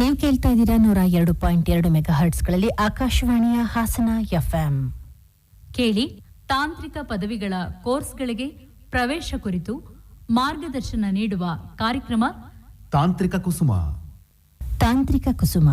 ನೀವು ಕೇಳ್ತಾ ಇದ್ದೀರಾ ನೂರ ಎರಡು ಪಾಯಿಂಟ್ ಎರಡು ಮೆಗಾ ಹರ್ಟ್ಸ್ಗಳಲ್ಲಿ ಆಕಾಶವಾಣಿಯ ಹಾಸನ ಎಫ್ಎಂ. ಕೇಳಿ ತಾಂತ್ರಿಕ ಪದವಿಗಳ ಕೋರ್ಸ್ಗಳಿಗೆ ಪ್ರವೇಶ ಕುರಿತು ಮಾರ್ಗದರ್ಶನ ನೀಡುವ ಕಾರ್ಯಕ್ರಮ ತಾಂತ್ರಿಕ ಕುಸುಮ. ತಾಂತ್ರಿಕ ಕುಸುಮ.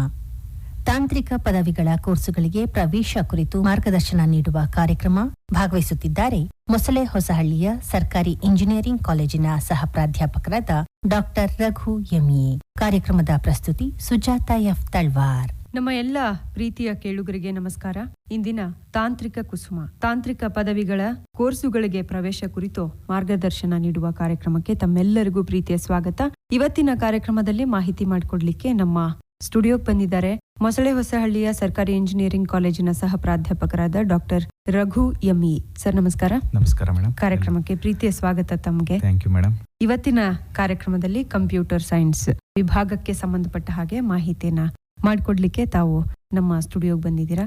ತಾಂತ್ರಿಕ ಪದವಿಗಳ ಕೋರ್ಸುಗಳಿಗೆ ಪ್ರವೇಶ ಕುರಿತು ಮಾರ್ಗದರ್ಶನ ನೀಡುವ ಕಾರ್ಯಕ್ರಮ ಭಾಗವಹಿಸುತ್ತಿದ್ದಾರೆ ಮೊಸಳೆ ಹೊಸಹಳ್ಳಿಯ ಸರ್ಕಾರಿ ಇಂಜಿನಿಯರಿಂಗ್ ಕಾಲೇಜಿನ ಸಹ ಪ್ರಾಧ್ಯಾಪಕರಾದ ಡಾಕ್ಟರ್ ರಘು ಎಂಎ. ಕಾರ್ಯಕ್ರಮದ ಪ್ರಸ್ತುತಿ ಸುಜಾತ ಎಫ್ ತಳ್ವಾರ್. ನಮ್ಮ ಎಲ್ಲ ಪ್ರೀತಿಯ ಕೇಳುಗರಿಗೆ ನಮಸ್ಕಾರ. ಇಂದಿನ ತಾಂತ್ರಿಕ ಕುಸುಮ, ತಾಂತ್ರಿಕ ಪದವಿಗಳ ಕೋರ್ಸುಗಳಿಗೆ ಪ್ರವೇಶ ಕುರಿತು ಮಾರ್ಗದರ್ಶನ ನೀಡುವ ಕಾರ್ಯಕ್ರಮಕ್ಕೆ ತಮ್ಮೆಲ್ಲರಿಗೂ ಪ್ರೀತಿಯ ಸ್ವಾಗತ. ಇವತ್ತಿನ ಕಾರ್ಯಕ್ರಮದಲ್ಲಿ ಮಾಹಿತಿ ಮಾಡಿಕೊಡ್ಲಿಕ್ಕೆ ನಮ್ಮ ಸ್ಟುಡಿಯೋಗೆ ಬಂದಿದ್ದಾರೆ ಮೊಸಳೆ ಹೊಸಹಳ್ಳಿಯ ಸರ್ಕಾರಿ ಇಂಜಿನಿಯರಿಂಗ್ ಕಾಲೇಜಿನ ಸಹ ಪ್ರಾಧ್ಯಾಪಕರಾದ ಡಾಕ್ಟರ್ ರಘು ಎಂಇ ಸರ್ ನಮಸ್ಕಾರ. ನಮಸ್ಕಾರ ಮೇಡಮ್ ಕಾರ್ಯಕ್ರಮಕ್ಕೆ ಪ್ರೀತಿಯ ಸ್ವಾಗತ ತಮಗೆ. ಥ್ಯಾಂಕ್ ಯು ಮೇಡಮ್ ಇವತ್ತಿನ ಕಾರ್ಯಕ್ರಮದಲ್ಲಿ ಕಂಪ್ಯೂಟರ್ ಸೈನ್ಸ್ ವಿಭಾಗಕ್ಕೆ ಸಂಬಂಧಪಟ್ಟ ಹಾಗೆ ಮಾಹಿತಿಯನ್ನ ಮಾಡಿಕೊಡ್ಲಿಕ್ಕೆ ತಾವು ನಮ್ಮ ಸ್ಟುಡಿಯೋಗೆ ಬಂದಿದ್ದೀರಾ.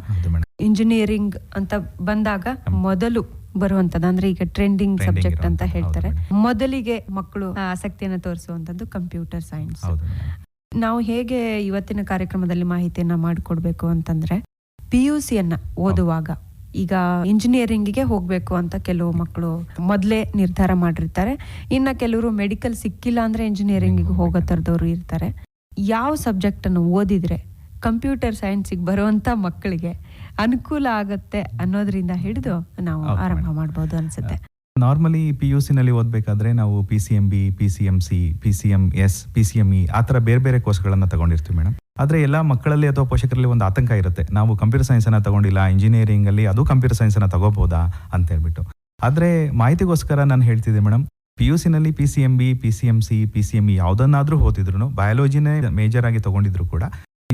ಇಂಜಿನಿಯರಿಂಗ್ ಅಂತ ಬಂದಾಗ ಮೊದಲು ಬರುವಂತದ್ದು ಅಂದ್ರೆ ಈಗ ಟ್ರೆಂಡಿಂಗ್ ಸಬ್ಜೆಕ್ಟ್ ಅಂತ ಹೇಳ್ತಾರೆ. ಮೊದಲಿಗೆ ಮಕ್ಕಳು ಆಸಕ್ತಿಯನ್ನು ತೋರಿಸುವಂತದ್ದು ಕಂಪ್ಯೂಟರ್ ಸೈನ್ಸ್. ನಾವು ಹೇಗೆ ಇವತ್ತಿನ ಕಾರ್ಯಕ್ರಮದಲ್ಲಿ ಮಾಹಿತಿಯನ್ನ ಮಾಡಿಕೊಡ್ಬೇಕು ಅಂತಂದ್ರೆ ಪಿ ಯು ಸಿಯನ್ನ ಓದುವಾಗ ಈಗ ಇಂಜಿನಿಯರಿಂಗಿಗೆ ಹೋಗ್ಬೇಕು ಅಂತ ಕೆಲವು ಮಕ್ಕಳು ಮೊದಲೇ ನಿರ್ಧಾರ ಮಾಡಿರ್ತಾರೆ. ಇನ್ನ ಕೆಲವರು ಮೆಡಿಕಲ್ ಸಿಕ್ಕಿಲ್ಲ ಅಂದ್ರೆ ಇಂಜಿನಿಯರಿಂಗಿಗೆ ಹೋಗೋ ಥರದವರು ಇರ್ತಾರೆ. ಯಾವ ಸಬ್ಜೆಕ್ಟ್ ಅನ್ನು ಓದಿದ್ರೆ ಕಂಪ್ಯೂಟರ್ ಸೈನ್ಸಿಗೆ ಬರುವಂತ ಮಕ್ಕಳಿಗೆ ಅನುಕೂಲ ಆಗುತ್ತೆ ಅನ್ನೋದ್ರಿಂದ ಹಿಡಿದು ನಾವು ಆರಂಭ. ಮಾಡ್ಬೋದು ಅನ್ಸುತ್ತೆ. ನಾರ್ಮಲಿ ಪಿ ಯು ಸಿನಲ್ಲಿ ಓದಬೇಕಾದ್ರೆ ನಾವು P C M B P C M C P C M S P C M E ಆ ಥರ ಬೇರೆ ಬೇರೆ ಕೋರ್ಸ್ಗಳನ್ನು ತಗೊಂಡಿರ್ತೀವಿ ಮೇಡಮ್. ಆದರೆ ಎಲ್ಲ ಮಕ್ಕಳಲ್ಲಿ ಅಥವಾ ಪೋಷಕರಲ್ಲಿ ಒಂದು ಆತಂಕ ಇರುತ್ತೆ. ನಾವು ಕಂಪ್ಯೂಟರ್ ಸೈನ್ಸನ್ನು ತಗೊಂಡಿಲ್ಲ ಇಂಜಿನಿಯರಿಂಗಲ್ಲಿ ಅದು ಕಂಪ್ಯೂಟರ್ ಸೈನ್ಸನ್ನು ತಗೋಬೋದಾ ಅಂತ ಹೇಳ್ಬಿಟ್ಟು. ಆದರೆ ಮಾಹಿತಿಗೋಸ್ಕರ ನಾನು ಹೇಳ್ತಿದ್ದೆ madam P U ಸಿನಲ್ಲಿ P C M B P C M C P C M E ಯಾವುದನ್ನಾದರೂ ಓದಿದ್ರು ಬಯಾಲಜಿನೇ ಮೇಜರ್ ಆಗಿ ತಗೊಂಡಿದ್ರು ಕೂಡ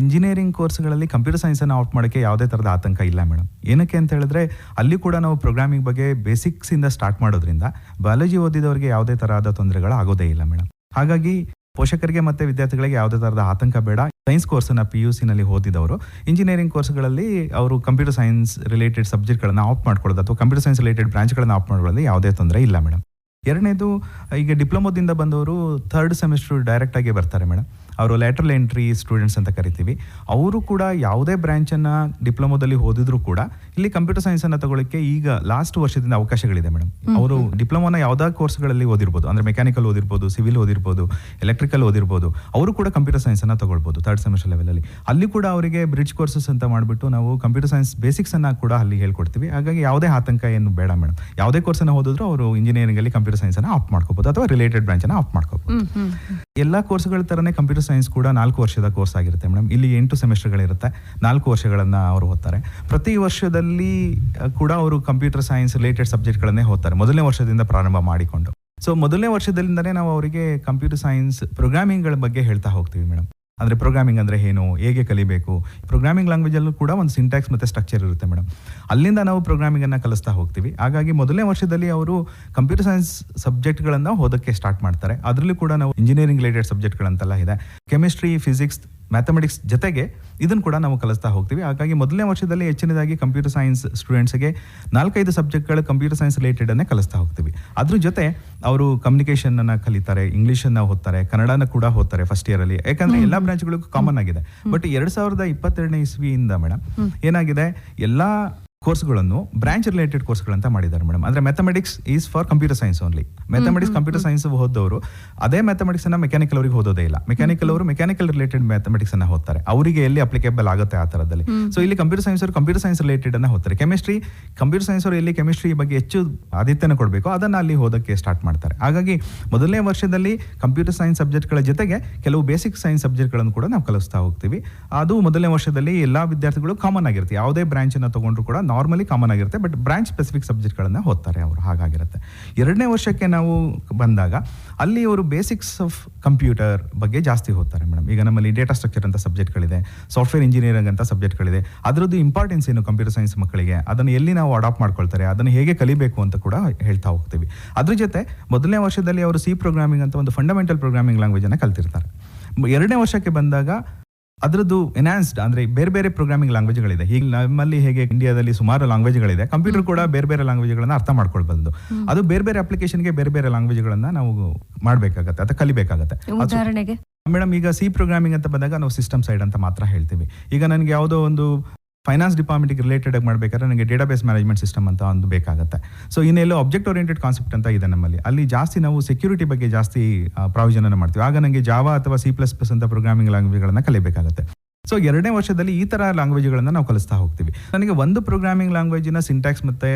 ಇಂಜಿನಿಯರಿಂಗ್ ಕೋರ್ಸ್ಗಳಲ್ಲಿ ಕಂಪ್ಯೂಟರ್ ಸೈನ್ಸನ್ನು ಆಫ್ ಮಾಡೋಕ್ಕೆ ಯಾವುದೇ ಥರದ ಆತಂಕ ಇಲ್ಲ ಮೇಡಮ್ ಏನಕ್ಕೆ ಅಂತ ಹೇಳಿದ್ರೆ, ಅಲ್ಲಿ ಕೂಡ ನಾವು ಪ್ರೋಗ್ರಾಮಿಂಗ್ ಬಗ್ಗೆ ಬೇಸಿಕ್ಸ್ ಇಂದ ಸ್ಟಾರ್ಟ್ ಮಾಡೋದ್ರಿಂದ ಬಯಾಲಜಿ ಓದಿದವರಿಗೆ ಯಾವುದೇ ತರಹದ ತೊಂದರೆಗಳು ಆಗೋದೇ ಇಲ್ಲ ಮೇಡಮ್ ಹಾಗಾಗಿ ಪೋಷಕರಿಗೆ ಮತ್ತೆ ವಿದ್ಯಾರ್ಥಿಗಳಿಗೆ ಯಾವುದೇ ತರಹದ ಆತಂಕ ಬೇಡ. ಸೈನ್ಸ್ ಕೋರ್ಸನ್ನ ಪಿ ಯು ಸಿನಲ್ಲಿ ಓದಿದವರು ಇಂಜಿನಿಯರಿಂಗ್ ಕೋರ್ಸ್ಗಳಲ್ಲಿ ಅವರು ಕಂಪ್ಯೂಟರ್ ಸೈನ್ಸ್ ರಿಲೇಟೆಡ್ ಸಬ್ಜೆಕ್ಟ್ಗಳನ್ನು ಆಪ್ ಮಾಡ್ಕೊಳ್ಳೋದು ಅಥವಾ ಕಂಪ್ಯೂಟರ್ ಸೈನ್ಸ್ ರಿಲೇಟೆಡ್ ಬ್ರಾಂಚ್ಗಳನ್ನು ಆಪ್ ಮಾಡೋದ್ರಲ್ಲಿ ಯಾವುದೇ ತೊಂದರೆ ಇಲ್ಲ ಮೇಡಮ್ ಎರಡನೇದು, ಈಗ ಡಿಪ್ಲೊಮೋದಿಂದ ಬಂದವರು ಥರ್ಡ್ ಸೆಮಿಸ್ಟರ್ ಡೈರೆಕ್ಟ್ ಆಗಿ ಬರ್ತಾರೆ ಮೇಡಮ್ ಅವರು ಲ್ಯಾಟ್ರಲ್ ಎಂಟ್ರಿ ಸ್ಟೂಡೆಂಟ್ಸ್ ಅಂತ ಕರಿತೀವಿ. ಅವರು ಕೂಡ ಯಾವುದೇ ಬ್ರಾಂಚನ್ನು ಡಿಪ್ಲೊಮೊದಲ್ಲಿ ಓದಿದ್ರು ಕೂಡ ಇಲ್ಲಿ ಕಂಪ್ಯೂಟರ್ ಸೈನ್ಸನ್ನು ತಗೊಳ್ಳಿಕ್ಕೆ ಈಗ ಲಾಸ್ಟ್ ವರ್ಷದಿಂದ ಅವಕಾಶಗಳಿದೆ ಮೇಡಮ್ ಅವರು ಡಿಪ್ಲೊಮೊನ ಯಾವುದೇ ಕೋರ್ಸ್ಗಳಲ್ಲಿ ಓದಿರ್ಬೋದು. ಅಂದರೆ ಮೆಕ್ಯಾನಿಕಲ್ ಓದಿರ್ಬೋದು ಸಿವಿಲ್ ಓದಿರ್ಬೋದು ಎಲೆಕ್ಟ್ರಿಕಲ್ ಓದಿರ್ಬೋದು. ಅವರು ಕೂಡ ಕಂಪ್ಯೂಟರ್ ಸೈನ್ಸನ್ನು ತಗೊಳ್ಬೋದು ಥರ್ಡ್ ಸೆಮಿಸ್ಟರ್ ಲೆವೆಲಲ್ಲಿ ಅಲ್ಲಿ. ಕೂಡ ಅವರಿಗೆ ಬ್ರಿಡ್ಜ್ ಕೋರ್ಸಸ್ ಅಂತ ಮಾಡಿಬಿಟ್ಟು ನಾವು ಕಂಪ್ಯೂಟರ್ ಸೈನ್ಸ್ ಬೇಸಿಕ್ಸನ್ನು ಕೂಡ ಅಲ್ಲಿ ಹೇಳ್ಕೊಡ್ತೀವಿ. ಹಾಗಾಗಿ ಯಾವುದೇ ಆತಂಕ ಏನು ಬೇಡ ಮೇಡಮ್ ಯಾವುದೇ ಕೋರ್ಸನ್ನು ಓದಿದ್ರು ಅವರು ಇಂಜಿನಿಯರಿಂಗಲ್ಲಿ ಕಂಪ್ಯೂಟರ್ ಸೈನ್ಸನ್ನು ಆಫ್ ಮಾಡ್ಕೋಬೋದು ಅಥವಾ ರಿಲೇಟೆಡ್ ಬ್ರಾಂಚನ್ನು ಆಫ್ ಮಾಡ್ಕೋಬೋದು. ಎಲ್ಲ ಕೋರ್ಸ್ಗಳ ಥರನೇ ಕಂಪ್ಯೂಟರ್ ಸೈನ್ಸ್ ಕೂಡ ನಾಲ್ಕು ವರ್ಷದ ಕೋರ್ಸ್ ಆಗಿರುತ್ತೆ ಮೇಡಮ್ ಇಲ್ಲಿ ಎಂಟು ಸೆಮಿಸ್ಟರ್ಗಳಿರುತ್ತೆ. ನಾಲ್ಕು ವರ್ಷಗಳನ್ನು ಅವರು ಓದ್ತಾರೆ. ಪ್ರತಿ ವರ್ಷದಲ್ಲಿ ಕೂಡ ಅವರು ಕಂಪ್ಯೂಟರ್ ಸೈನ್ಸ್ ರಿಲೇಟೆಡ್ ಸಬ್ಜೆಕ್ಟ್ಗಳನ್ನೇ ಓದ್ತಾರೆ. ಮೊದಲನೇ ವರ್ಷದಿಂದ ಪ್ರಾರಂಭ ಮಾಡಿಕೊಂಡು. ಸೊ ಮೊದಲನೇ ವರ್ಷದಿಂದನೇ ನಾವು ಅವರಿಗೆ ಕಂಪ್ಯೂಟರ್ ಸೈನ್ಸ್ ಪ್ರೋಗ್ರಾಮಿಂಗ್ಗಳ ಬಗ್ಗೆ ಹೇಳ್ತಾ ಹೋಗ್ತೀವಿ ಮೇಡಮ್ ಅಂದರೆ ಪ್ರೋಗ್ರಾಮಿಂಗ್ ಅಂದರೆ ಏನು, ಹೇಗೆ ಕಲಿಬೇಕು? ಪ್ರೋಗ್ರಾಮಿಂಗ್ ಲ್ಯಾಂಗ್ವೇಜಲ್ಲೂ ಕೂಡ ಒಂದು ಸಿಂಟ್ಯಾಕ್ಸ್ ಮತ್ತು ಸ್ಟ್ರಕ್ಚರ್ ಇರುತ್ತೆ ಮೇಡಮ್ ಅಲ್ಲಿಂದ ನಾವು ಪ್ರೋಗ್ರಾಮಿಂಗನ್ನು ಕಲಿಸ್ತಾ ಹೋಗ್ತೀವಿ. ಹಾಗಾಗಿ ಮೊದಲನೇ ವರ್ಷದಲ್ಲಿ ಅವರು ಕಂಪ್ಯೂಟರ್ ಸೈನ್ಸ್ ಸಬ್ಜೆಕ್ಟ್ಗಳನ್ನು ಓದೋಕ್ಕೆ ಸ್ಟಾರ್ಟ್ ಮಾಡ್ತಾರೆ. ಅದರಲ್ಲೂ ಕೂಡ ನಾವು ಇಂಜಿನಿಯರಿಂಗ್ ರಿಲೇಟೆಡ್ ಸಬ್ಜೆಕ್ಟ್ಗಳಂತೆಲ್ಲ ಇದೆ. ಕೆಮಿಸ್ಟ್ರಿ ಫಿಸಿಕ್ಸ್ ಮ್ಯಾಥಮೆಟಿಕ್ಸ್ ಜೊತೆಗೆ ಇದನ್ನು ಕೂಡ ನಾವು ಕಲಿಸ್ತಾ ಹೋಗ್ತೀವಿ. ಹಾಗಾಗಿ ಮೊದಲನೇ ವರ್ಷದಲ್ಲಿ ಹೆಚ್ಚಿನದಾಗಿ ಕಂಪ್ಯೂಟರ್ ಸೈನ್ಸ್ ಸ್ಟೂಡೆಂಟ್ಸ್ಗೆ ನಾಲ್ಕೈದು ಸಬ್ಜೆಕ್ಟ್ಗಳು ಕಂಪ್ಯೂಟರ್ ಸೈನ್ಸ್ ರಿಲೇಟೆಡನ್ನೇ ಕಲಿಸ್ತಾ ಹೋಗ್ತೀವಿ. ಅದ್ರ ಜೊತೆ ಅವರು ಕಮ್ಯುನಿಕೇಷನನ್ನು ಕಲಿತಾರೆ ಇಂಗ್ಲೀಷನ್ನು ಓದ್ತಾರೆ ಕನ್ನಡನ ಕೂಡ ಓದ್ತಾರೆ ಫಸ್ಟ್ ಇಯರಲ್ಲಿ ಯಾಕಂದರೆ ಎಲ್ಲ ಎಲ್ಲಾ ಬ್ರಾಂಚ್ಗಳಿಗೂ ಕಾಮನ್ ಆಗಿದೆ. ಬಟ್ ಎರಡು ಸಾವಿರದ ಇಪ್ಪತ್ತೆರಡನೇ ಇಸ್ವಿಯಿಂದ ಮೇಡಮ್ ಏನಾಗಿದೆ? ಎಲ್ಲಾ ಕೋರ್ಸ್ಗಳನ್ನು ಬ್ರಾಂಚ್ ರಿಲೇಟೆಡ್ ಕೋರ್ಸ್ಗಳಂತ ಮಾಡಿದ್ದಾರೆ ಮೇಡಮ್. ಅಂದ್ರೆ mathematics is for computer science only mathematics computer science ಓದೋರು ಅದೇ ಮ್ಯಾಥಮೆಟಿಕ್ಸ್ ಅನ್ನ ಮೆಕ್ಯಾನಿಕಲ್ ಅವರಿಗೆ ಓದೋದೇ ಇಲ್ಲ. ಮೆಕ್ಯಾನಿಕಲ್ ಅವರು ಮೆಕ್ಯಾನಿಕಲ್ ರಿಲೇಟೆಡ್ ಮ್ಯಾಥಮೆಟಿಕ್ಸ್ ಅನ್ನ ಓದ್ತಾರೆ. ಅವರಿಗೆ ಎಲ್ಲಿ ಅಪ್ಲಿಕೇಬಲ್ ಆಗುತ್ತೆ ಆ ಥರದಲ್ಲಿ ಸೊ ಇಲ್ಲಿ ಕಂಪ್ಯೂಟರ್ ಸೈನ್ಸ್ ಅವರು ಕಂಪ್ಯೂಟರ್ ಸೈನ್ಸ್ ರಿಲೇಟೆಡ್ ಅನ್ನ ಓದ್ತಾರೆ. ಕೆಮಿಸ್ಟ್ರಿ ಕಂಪ್ಯೂಟರ್ ಸೈನ್ಸ್ ಅವರು ಎಲ್ಲಿ ಕೆಮಿಸ್ಟ್ರಿ ಬಗ್ಗೆ ಹೆಚ್ಚು ಆದಿತ್ಯನ ಕೊಡಬೇಕು ಅದನ್ನ ಅಲ್ಲಿ ಹೋದಕ್ಕೆ ಸ್ಟಾರ್ಟ್ ಮಾಡ್ತಾರೆ. ಹಾಗಾಗಿ ಮೊದಲನೇ ವರ್ಷದಲ್ಲಿ ಕಂಪ್ಯೂಟರ್ ಸೈನ್ಸ್ ಸಬ್ಜೆಕ್ಟ್ಗಳ ಜೊತೆಗೆ ಕೆಲವು ಬೇಸಿಕ್ ಸೈನ್ಸ್ ಸಬ್ಜೆಕ್ಟ್ಗಳನ್ನು ಕೂಡ ನಾವು ಕಲಿಸ್ತಾ ಹೋಗ್ತೀವಿ. ಅದು ಮೊದಲನೇ ವರ್ಷದಲ್ಲಿ ಎಲ್ಲ ವಿದ್ಯಾರ್ಥಿಗಳು ಕಾಮನ್ ಆಗಿರುತ್ತೆ. ಯಾವುದೇ ಬ್ರಾಂಚ್ ಅನ್ನ ತಗೊಂಡ್ರು ಕೂಡ ನಾರ್ಮಲಿ ಕಾಮನ್ ಆಗಿರುತ್ತೆ ಬಟ್ ಬ್ರಾಂಚ್ ಸ್ಪೆಸಿಫಿಕ್ ಸಬ್ಜೆಕ್ಟ್ಗಳನ್ನ ಓದ್ತಾರೆ ಅವರು, ಹಾಗಾಗಿರುತ್ತೆ. ಎರಡನೇ ವರ್ಷಕ್ಕೆ ನಾವು ಬಂದಾಗ, ಅಲ್ಲಿ ಅವರು ಬೇಸಿಕ್ಸ್ ಆಫ್ ಕಂಪ್ಯೂಟರ್ ಬಗ್ಗೆ ಜಾಸ್ತಿ ಓದ್ತಾರೆ ಮೇಡಮ್ ಈಗ ನಮ್ಮಲ್ಲಿ ಡೇಟಾ ಸ್ಟ್ರಕ್ಚರ್ ಅಂತ ಸಬ್ಜೆಕ್ಟ್ಗಳಿದೆ ಸಾಫ್ಟ್ವೇರ್ ಇಂಜಿನಿಯರಿಂಗ್ ಅಂತ ಸಬ್ಜೆಕ್ಟ್ಗಳಿದೆ ಅದರದ್ದು ಇಂಪಾರ್ಟೆನ್ಸ್ ಏನು ಕಂಪ್ಯೂಟರ್ ಸೈನ್ಸ್ ಮಕ್ಕಳಿಗೆ? ಅದನ್ನು ಎಲ್ಲಿ ನಾವು ಅಡಾಪ್ಟ್ ಮಾಡ್ಕೊಳ್ತಾರೆ? ಅದನ್ನು ಹೇಗೆ ಕಲಿಬೇಕು ಅಂತ ಕೂಡ ಹೇಳ್ತಾ ಹೋಗ್ತೀವಿ. ಅದ್ರ ಜೊತೆ ಮೊದಲನೇ ವರ್ಷದಲ್ಲಿ ಅವರು ಸಿ ಪ್ರೋಗ್ರಾಮಿಂಗ್ ಅಂತ ಒಂದು ಫಂಡಮೆಂಟಲ್ ಪ್ರೋಗ್ರಾಮಿಂಗ್ ಲ್ಯಾಂಗ್ವೇಜನ್ನು ಕಲ್ತಿರ್ತಾರೆ. ಎರಡನೇ ವರ್ಷಕ್ಕೆ ಬಂದಾಗ ಅದರದ್ದು ಎನ್ಹಾನ್ಸ್ಡ್ ಅಂದ್ರೆ ಬೇರೆ ಬೇರೆ ಪ್ರೋಗ್ರಾಮಿಂಗ್ ಲ್ಯಾಂಗ್ವೇಜ್ಗಳಿದೆ ಈಗ ನಮ್ಮಲ್ಲಿ ಹೇಗೆ ಇಂಡಿಯಾದಲ್ಲಿ ಸುಮಾರು ಲ್ಯಾಂಗ್ವೇಜ್ಗಳಿದೆ ಕಂಪ್ಯೂಟರ್ ಕೂಡ ಬೇರೆ ಬೇರೆ ಲ್ಯಾಂಗ್ವೇಜ್ಗಳನ್ನ ಅರ್ಥ ಮಾಡ್ಕೊಳ್ಬಹುದು ಅದು ಬೇರೆ ಬೇರೆ ಅಪ್ಲಿಕೇಶನ್ಗೆ ಬೇರೆ ಬೇರೆ ಲ್ಯಾಂಗ್ವೇಜ್ಗಳನ್ನ ನಾವು ಮಾಡಬೇಕಾಗತ್ತೆ ಅಥವಾ ಕಲಿಬೇಕಾಗತ್ತೆ. ಉದಾಹರಣೆಗೆ? ಮೇಡಮ್ ಈಗ ಸಿ ಪ್ರೋಗ್ರಾಮಿಂಗ್ ಅಂತ ಬಂದಾಗ ನಾವು ಸಿಸ್ಟಮ್ ಸೈಡ್ ಅಂತ ಮಾತ್ರ ಹೇಳ್ತೀವಿ. ಈಗ ನನಗೆ ಯಾವುದೋ ಒಂದು ಫೈನಾನ್ಸ್ ಡಿಪಾರ್ಟ್ಮೆಂಟ್ಗೆ ರಿಲೇಟೆಡ್ ಆಗಿ ಮಾಡಬೇಕಾದ್ರೆ ನನಗೆ ಡೇಟಾಬೇಸ್ ಮ್ಯಾನೇಜ್ಮೆಂಟ್ ಸಿಸ್ಟಮ್ ಅಂತ ಒಂದು ಬೇಕಾಗುತ್ತೆ. ಸೊ ಇನ್ನೆಲ್ಲೋ ಆಬ್ಜೆಕ್ಟ್ ಓರಿಯೆಂಟೆಡ್ ಕಾನ್ಸೆಪ್ಟ್ ಅಂತ ಇದೆ ನಮ್ಮಲ್ಲಿ. ಅಲ್ಲಿ ಜಾಸ್ತಿ ನಾವು ಸೆಕ್ಯೂರಿಟಿ ಬಗ್ಗೆ ಜಾಸ್ತಿ ಪ್ರಾವಿಷನ್ ಮಾಡ್ತೀವಿ. ಆಗ ನನಗೆ ಜಾವಾ ಅಥವಾ ಸಿ ಪ್ಲಸ್ ಪ್ಲಸ್ ಅಂತ ಪ್ರೋಗ್ರಾಮಿಂಗ್ ಲ್ಯಾಂಗ್ವೇಜ್ಗಳನ್ನು ಕಲಿಬೇಕಾಗುತ್ತೆ. ಸೊ ಎರಡನೇ ವರ್ಷದಲ್ಲಿ ಈ ಥರ ಲ್ಯಾಂಗ್ವೇಜ್ಗಳನ್ನು ನಾವು ಕಲಿಸ್ತಾ ಹೋಗ್ತೀವಿ. ನನಗೆ ಒಂದು ಪ್ರೋಗ್ರಾಮಿಂಗ್ ಲ್ಯಾಂಗ್ವೇಜಿನ ಸಿಂಟ್ಯಾಕ್ಸ್ ಮತ್ತೆ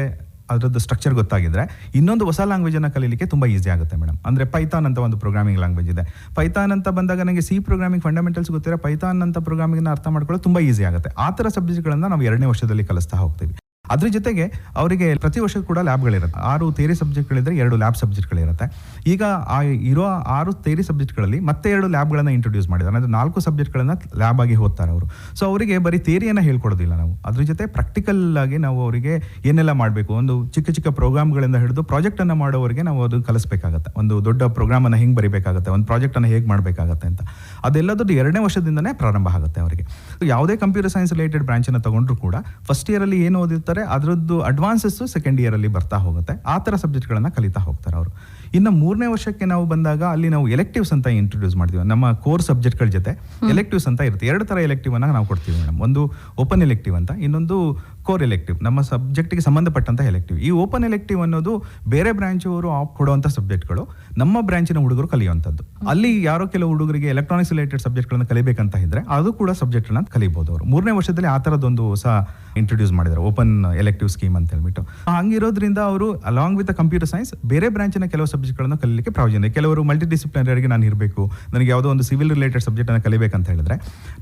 ಅದರದ್ದು ಸ್ಟ್ರಕ್ಚರ್ ಗೊತ್ತಾಗಿದ್ರೆ ಇನ್ನೊಂದು ಹೊಸ ಲ್ಯಾಂಗ್ವೇಜ್ ಅನ್ನ ಕಲೀಲಿಕ್ಕೆ ತುಂಬಾ ಈಸಿ ಆಗುತ್ತೆ ಮೇಡಮ್ ಅಂದ್ರೆ ಪೈಥಾನ್ ಅಂತ ಒಂದು ಪ್ರೋಗ್ರಾಮಿಂಗ್ ಲ್ಯಾಂಗ್ವೇಜ್ ಇದೆ. ಪೈಥಾನ್ ಅಂತ ಬಂದಾಗ ನನಗೆ ಸಿ ಪ್ರೋಗ್ರಾಮಿಂಗ್ ಫಂಡಮೆಂಟಲ್ಸ್ ಗೊತ್ತಿರೋ ಪೈಥಾನ್ ಅಂತ ಪ್ರೋಗ್ರಾಮಿಂಗ್ ಅರ್ಥ ಮಾಡ್ಕೊಳ್ಳೋದು ತುಂಬಾ ಈಸಿ ಆಗುತ್ತೆ. ಆ ಥರ ಸಬ್ಜೆಕ್ಟ್ಗಳನ್ನು ನಾವು ಎರಡನೇ ವರ್ಷದಲ್ಲಿ ಕಲಿಸ್ತಾ ಹೋಗ್ತೀವಿ. ಅದ್ರ ಜೊತೆಗೆ ಅವರಿಗೆ ಪ್ರತಿ ವರ್ಷ ಕೂಡ ಲ್ಯಾಬ್ಗಳಿರುತ್ತೆ. ಆರು ಥೇರಿ ಸಬ್ಜೆಕ್ಟ್ಗಳಿದ್ರೆ ಎರಡು ಲ್ಯಾಬ್ ಸಬ್ಜೆಕ್ಟ್ಗಳಿರುತ್ತೆ ಈಗ ಆ ಇರೋ ಆರು ಥೇರಿ ಸಬ್ಜೆಕ್ಟ್ಗಳಲ್ಲಿ ಮತ್ತೆ ಎರಡು ಲ್ಯಾಬ್ಗಳನ್ನು ಇಂಟ್ರೊಡ್ಯೂಸ್ ಮಾಡಿದ್ದಾರೆ. ಅಂದರೆ ನಾಲ್ಕು ಸಬ್ಜೆಕ್ಟ್ಗಳನ್ನ ಲ್ಯಾಬ್ ಆಗಿ ಓದ್ತಾರೆ ಅವರು. ಸೊ ಅವರಿಗೆ ಬರೀ ಥೇರಿಯನ್ನು ಹೇಳ್ಕೊಡೋದಿಲ್ಲ ನಾವು. ಅದ್ರ ಜೊತೆ ಪ್ರಾಕ್ಟಿಕಲ್ ಆಗಿ ನಾವು ಅವರಿಗೆ ಏನೆಲ್ಲ ಮಾಡಬೇಕು? ಒಂದು ಚಿಕ್ಕ ಚಿಕ್ಕ ಪ್ರೋಗ್ರಾಮ್ಗಳಿಂದ ಹಿಡಿದು ಪ್ರಾಜೆಕ್ಟ್ ಅನ್ನ ಮಾಡೋವರಿಗೆ ನಾವು ಅದು ಕಲಿಸ್ಬೇಕಾಗತ್ತೆ. ಒಂದು ದೊಡ್ಡ ಪ್ರೋಗ್ರಾಮ್ ಹೆಂಗೆ ಬರಿಬೇಕಾಗತ್ತೆ? ಒಂದು ಪ್ರಾಜೆಕ್ಟ್ ಅನ್ನ ಹೇಗೆ ಮಾಡಬೇಕಾಗತ್ತೆ ಅಂತ. ಅದೆಲ್ಲದದ್ದು ಎರಡನೇ ವರ್ಷದಿಂದನೇ ಪ್ರಾರಂಭ ಆಗುತ್ತೆ ಅವರಿಗೆ. ಯಾವುದೇ ಕಂಪ್ಯೂಟರ್ ಸೈನ್ಸ್ ರಿಲೇಟೆಡ್ ಬ್ರಾಂಚನ್ನ ತಗೊಂಡ್ರೂ ಕೂಡ ಫಸ್ಟ್ ಇಯರಲ್ಲಿ ಏನು ಓದಿರ್ತಾರೆ, ಅದರದ್ದು ಅಡ್ವಾನ್ಸಸ್ಸು ಸೆಕೆಂಡ್ ಇಯರಲ್ಲಿ ಬರ್ತಾ ಹೋಗುತ್ತೆ. ಆ ಥರ ಸಬ್ಜೆಕ್ಟ್ಗಳನ್ನು ಕಲಿತಾ ಹೋಗ್ತಾರೆ ಅವರು. ಇನ್ನು ಮೂರನೇ ವರ್ಷಕ್ಕೆ ನಾವು ಬಂದಾಗ ಅಲ್ಲಿ ನಾವು ಎಲೆಕ್ಟಿವ್ಸ್ ಅಂತ ಇಂಟ್ರೊಡ್ಯೂಸ್ ಮಾಡ್ತೀವಿ. ನಮ್ಮ ಕೋರ್ ಸಬ್ಜೆಕ್ಟ್ಗಳ ಜೊತೆ ಎಲೆಕ್ಟಿವ್ಸ್ ಅಂತ ಇರುತ್ತೆ. ಎರಡು ಥರ ಎಲೆಕ್ಟಿವ್ ಅನ್ನ ನಾವು ಕೊಡ್ತೀವಿ ಮೇಡಮ್. ಒಂದು ಓಪನ್ ಎಲೆಕ್ಟಿವ್ ಅಂತ ಇನ್ನೊಂದು ಕೋರ್ ಎಲೆಕ್ಟಿವ್ ನಮ್ಮ ಸಬ್ಜೆಕ್ಟ್ಗೆ ಸಂಬಂಧಪಟ್ಟಂತ ಎಲೆಕ್ಟಿವ್ ಈ ಓಪನ್ ಎಲೆಕ್ಟಿವ್ ಅನ್ನೋದು ಬೇರೆ ಬ್ರಾಂಚ್ ಅವರು ಕೊಡುವಂತ ಸಬ್ಜೆಕ್ಟ್ಗಳು ನಮ್ಮ ಬ್ರಾಂಚಿನ ಹುಡುಗರು ಕಲಿಯುವಂಥದ್ದು. ಅಲ್ಲಿ ಯಾರೋ ಕೆಲವು ಹುಡುಗರಿಗೆ ಎಲೆಕ್ಟ್ರಾನಿಕ್ಸ್ ರಿಲೇಟೆಡ್ ಸಬ್ಜೆಕ್ಟ್ಗಳನ್ನು ಕಲಿಬೇಕಂತ ಇದ್ರೆ ಅದು ಕೂಡ ಸಬ್ಜೆಕ್ಟ್ ಅನ್ನ ಕಲಿಬಹುದು ಅವರು. ಮೂರನೇ ವರ್ಷದಲ್ಲಿ ಆ ಥರದೊಂದು ಹೊಸ ಇಂಟ್ರೊಡ್ಯೂಸ್ ಮಾಡಿದ್ದಾರೆ ಓಪನ್ ಎಲೆಕ್ಟಿವ್ ಸ್ಕೀಮ್ ಅಂತ ಹೇಳ್ಬಿಟ್ಟು. ಹಂಗಿರೋದ್ರಿಂದ ಅವರು ಅಲಾಂಗ್ ವಿತ್ ಕಂಪ್ಯೂಟರ್ ಸೈನ್ಸ್ ಬೇರೆ ಬ್ರಾಂಚಿನ ಕೆಲವು ಸಬ್ಜೆಕ್ಟ್ಗಳನ್ನು ಕಲಿಯಲಿಕ್ಕೆ ಪ್ರಾವಿಷನ್ ಇದೆ. ಕೆಲವರು ಮಲ್ಟಿ ಡಿಸಿಪ್ಲಿನರಿಗೆ ನಾನು ಇರಬೇಕು. ನನಗೆ ಯಾವುದೋ ಒಂದು ಸಿವಿಲ್ ರಿಲೇಟೆಡ್ ಸಬ್ಜೆಕ್ಟ್ ಅನ್ನು ಕಲಿಬೇಕಂತ ಹೇಳಿದ್ರೆ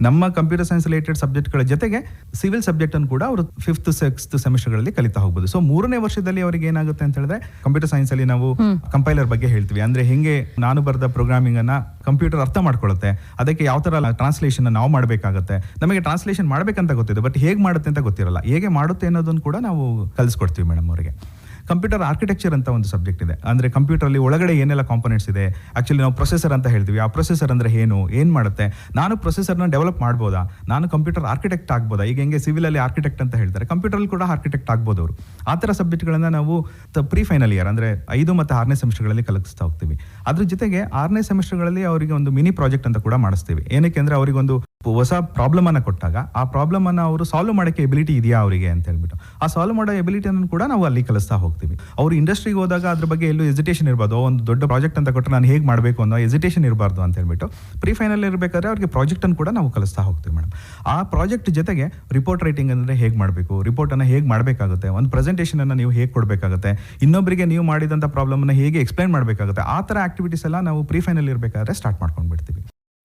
ನಮ್ಮ ಕಂಪ್ಯೂಟರ್ ಸೈನ್ಸ್ ರಿಲೇಟೆಡ್ ಸಬ್ಜೆಕ್ಟ್ಗಳ ಜೊತೆಗೆ ಸಿವಿಲ್ ಸಬ್ಜೆಕ್ಟ್ ಅನ್ನು ಕೂಡ ಅವರು ಫಿಫ್ತ್ ಸಿಕ್ಸ್ತ್ ಸೆಮಿಸ್ಟರ್ಗಳಲ್ಲಿ ಕಲಿತಾ ಹೋಗ್ಬೋದು. ಸೊ ಮೂರನೇ ವರ್ಷದಲ್ಲಿ ಅವರಿಗೆ ಏನಾಗುತ್ತೆ ಅಂತ ಹೇಳಿದ್ರೆ ಕಂಪ್ಯೂಟರ್ ಸೈನ್ಸ್ ಅಲ್ಲಿ ನಾವು ಕಂಪೈಲರ್ ಬಗ್ಗೆ ಹೇಳ್ತೀವಿ. ಅಂದ್ರೆ ಹೆಂಗೆ ನಾನು ಬರೆದ ಪ್ರೋಗ್ರಾಮಿಂಗ್ ಅನ್ನ ಕಂಪ್ಯೂಟರ್ ಅರ್ಥ ಮಾಡ್ಕೊಳ್ಳುತ್ತೆ ಅದಕ್ಕೆ ಯಾವ ತರ ಟ್ರಾನ್ಸ್ಲೇಷನ್ ನಾವು ಮಾಡಬೇಕಾಗುತ್ತೆ ನಮಗೆ ಟ್ರಾನ್ಸ್ಲೇಷನ್ ಮಾಡಬೇಕಂತ ಗೊತ್ತಿದೆ ಬಟ್ ಹೇಗೆ ಮಾಡುತ್ತೆ ಅಂತ ಗೊತ್ತಿರಲ್ಲ. ಹೇಗೆ ಮಾಡುತ್ತೆ ಅನ್ನೋದನ್ನು ಕೂಡ ನಾವು ಕಲಿಸ್ಕೊಡ್ತೀವಿ ಮೇಡಮ್ ಅವರಿಗೆ. ಕಂಪ್ಯೂಟರ್ ಆರ್ಕಿಟೆಕ್ಚರ್ ಅಂತ ಒಂದು ಸಬ್ಜೆಕ್ಟ್ ಇದೆ. ಅಂದರೆ ಕಂಪ್ಯೂಟರಲ್ಲಿ ಒಳಗಡೆ ಏನೆಲ್ಲ ಕಾಂಪೊನೆಂಟ್ಸ್ ಇದೆ? ಆ್ಯಕ್ಚುಲಿ ನಾವು ಪ್ರೊಸೆಸರ್ ಅಂತ ಹೇಳ್ತೀವಿ. ಆ ಪ್ರೊಸೆಸರ್ ಅಂದರೆ ಏನು? ಏನು ಮಾಡುತ್ತೆ? ನಾನು ಪ್ರೊಸೆಸರ್ನ ಡೆವಲಪ್ ಮಾಡ್ಬೋದಾ? ನಾನು ಕಂಪ್ಯೂಟರ್ ಆರ್ಕಿಟೆಕ್ಟ್ ಆಗ್ಬೋದಾ? ಈಗ ಹೆಂಗೆ ಸಿವಿಲಲ್ಲಿ ಆರ್ಕಿಟೆಕ್ಟ್ ಅಂತ ಹೇಳ್ತಾರೆ. ಕಂಪ್ಯೂಟರಲ್ಲಿ ಕೂಡ ಆರ್ಕಿಟೆಕ್ಟ್ ಆಗ್ಬೋದು ಅವರು. ಆ ಥರ ಸಬ್ಜೆಕ್ಟ್ಗಳನ್ನು ನಾವು ಪ್ರೀ ಫೈನಲ್ ಇಯರ್ ಅಂದರೆ ಐದು ಮತ್ತು ಆರನೇ ಸೆಮಿಸ್ಟರ್ಗಳಲ್ಲಿ ಕಲಿಸ್ತಾ ಹೋಗ್ತೀವಿ. ಅದ್ರ ಜೊತೆಗೆ ಆರನೇ ಸೆಮಿಸ್ಟರ್ಗಳಲ್ಲಿ ಅವರಿಗೆ ಒಂದು ಮಿನಿ ಪ್ರಾಜೆಕ್ಟ್ ಅಂತ ಕೂಡ ಮಾಡಿಸ್ತೀವಿ. ಏನಕ್ಕೆ ಅಂದರೆ ಅವರಿಗೊಂದು ಹೊಸ ಅನ್ನ ಕೊಟ್ಟಾಗ ಆ ಪ್ರಾಬ್ಲಮ್ ಅನ್ನ ಅವರು ಸಾಲ್ವ್ ಮಾಡೋಕೆ ಎಬಿಲಿಟಿ ಇದೆಯಾ ಅವರಿಗೆ ಅಂತ ಹೇಳ್ಬಿಟ್ಟು. ಆ ಸಾಲ್ವ್ ಮಾಡೋ ಎಬಿಲಿಟಿಯನ್ನು ಕೂಡ ನಾವು ಅಲ್ಲಿ ಕಲಿಸ್ತಾ ಹೋಗ್ತೀವಿ. ಅವರು ಇಂಡಸ್ಟ್ರಿಗೆ ಹೋದಾಗ ಅದ್ರ ಬಗ್ಗೆ ಎಲ್ಲೂ ಎಜಿಟೇಷನ್ ಇರಬಾರ್ದು. ಒಂದು ದೊಡ್ಡ ಪ್ರಾಜೆಕ್ಟ್ ಅಂತ ಕೊಟ್ಟರೆ ನಾನು ಹೇಗೆ ಮಾಡಬೇಕು ಅನ್ನೋ ಎಜಿಟೇಷನ್ ಇರಬಾರ್ದು ಅಂತ ಹೇಳ್ಬಿಟ್ಟು ಪ್ರೀ ಫೈನಲ್ ಇರಬೇಕಾದ್ರೆ ಅವ್ರಿಗೆ ಪ್ರಾಜೆಕ್ಟ್ ಅನ್ನು ಕೂಡ ನಾವು ಕಲಿಸ್ತಾ ಹೋಗ್ತೀವಿ ಮೇಡಮ್ ಆ ಪ್ರಾಜೆಕ್ಟ್ ಜೊತೆಗೆ ರಿಪೋರ್ಟ್ ರೈಟಿಂಗ್ ಅಂದರೆ ಹೇಗೆ ಮಾಡಬೇಕು? ರಿಪೋರ್ಟ್ ಅನ್ನು ಹೇಗೆ ಮಾಡಬೇಕಾಗುತ್ತೆ? ಒಂದು ಪ್ರೆಸೆಂಟೇಷನ್ ಅನ್ನು ನೀವು ಹೇಗೆ ಕೊಡಬೇಕಾಗುತ್ತೆ? ಇನ್ನೊಬ್ಬರಿಗೆ ನೀವು ಮಾಡಿದಂಥ ಪ್ರಾಬ್ಲಮ್ ಅನ್ನ ಹೇಗೆ ಎಕ್ಸ್ಪ್ಲೈನ್ ಮಾಡಬೇಕಾಗುತ್ತೆ? ಆ ಥರ ಆಕ್ಟಿವಿಟೀಸ್ ಎಲ್ಲ ನಾವು ಪ್ರೀ ಫೈನಲ್ ಇರಬೇಕಾದ್ರೆ ಸ್ಟಾರ್ಟ್ ಮಾಡ್ಕೊಂಡು ಬಿಡ್ತೀವಿ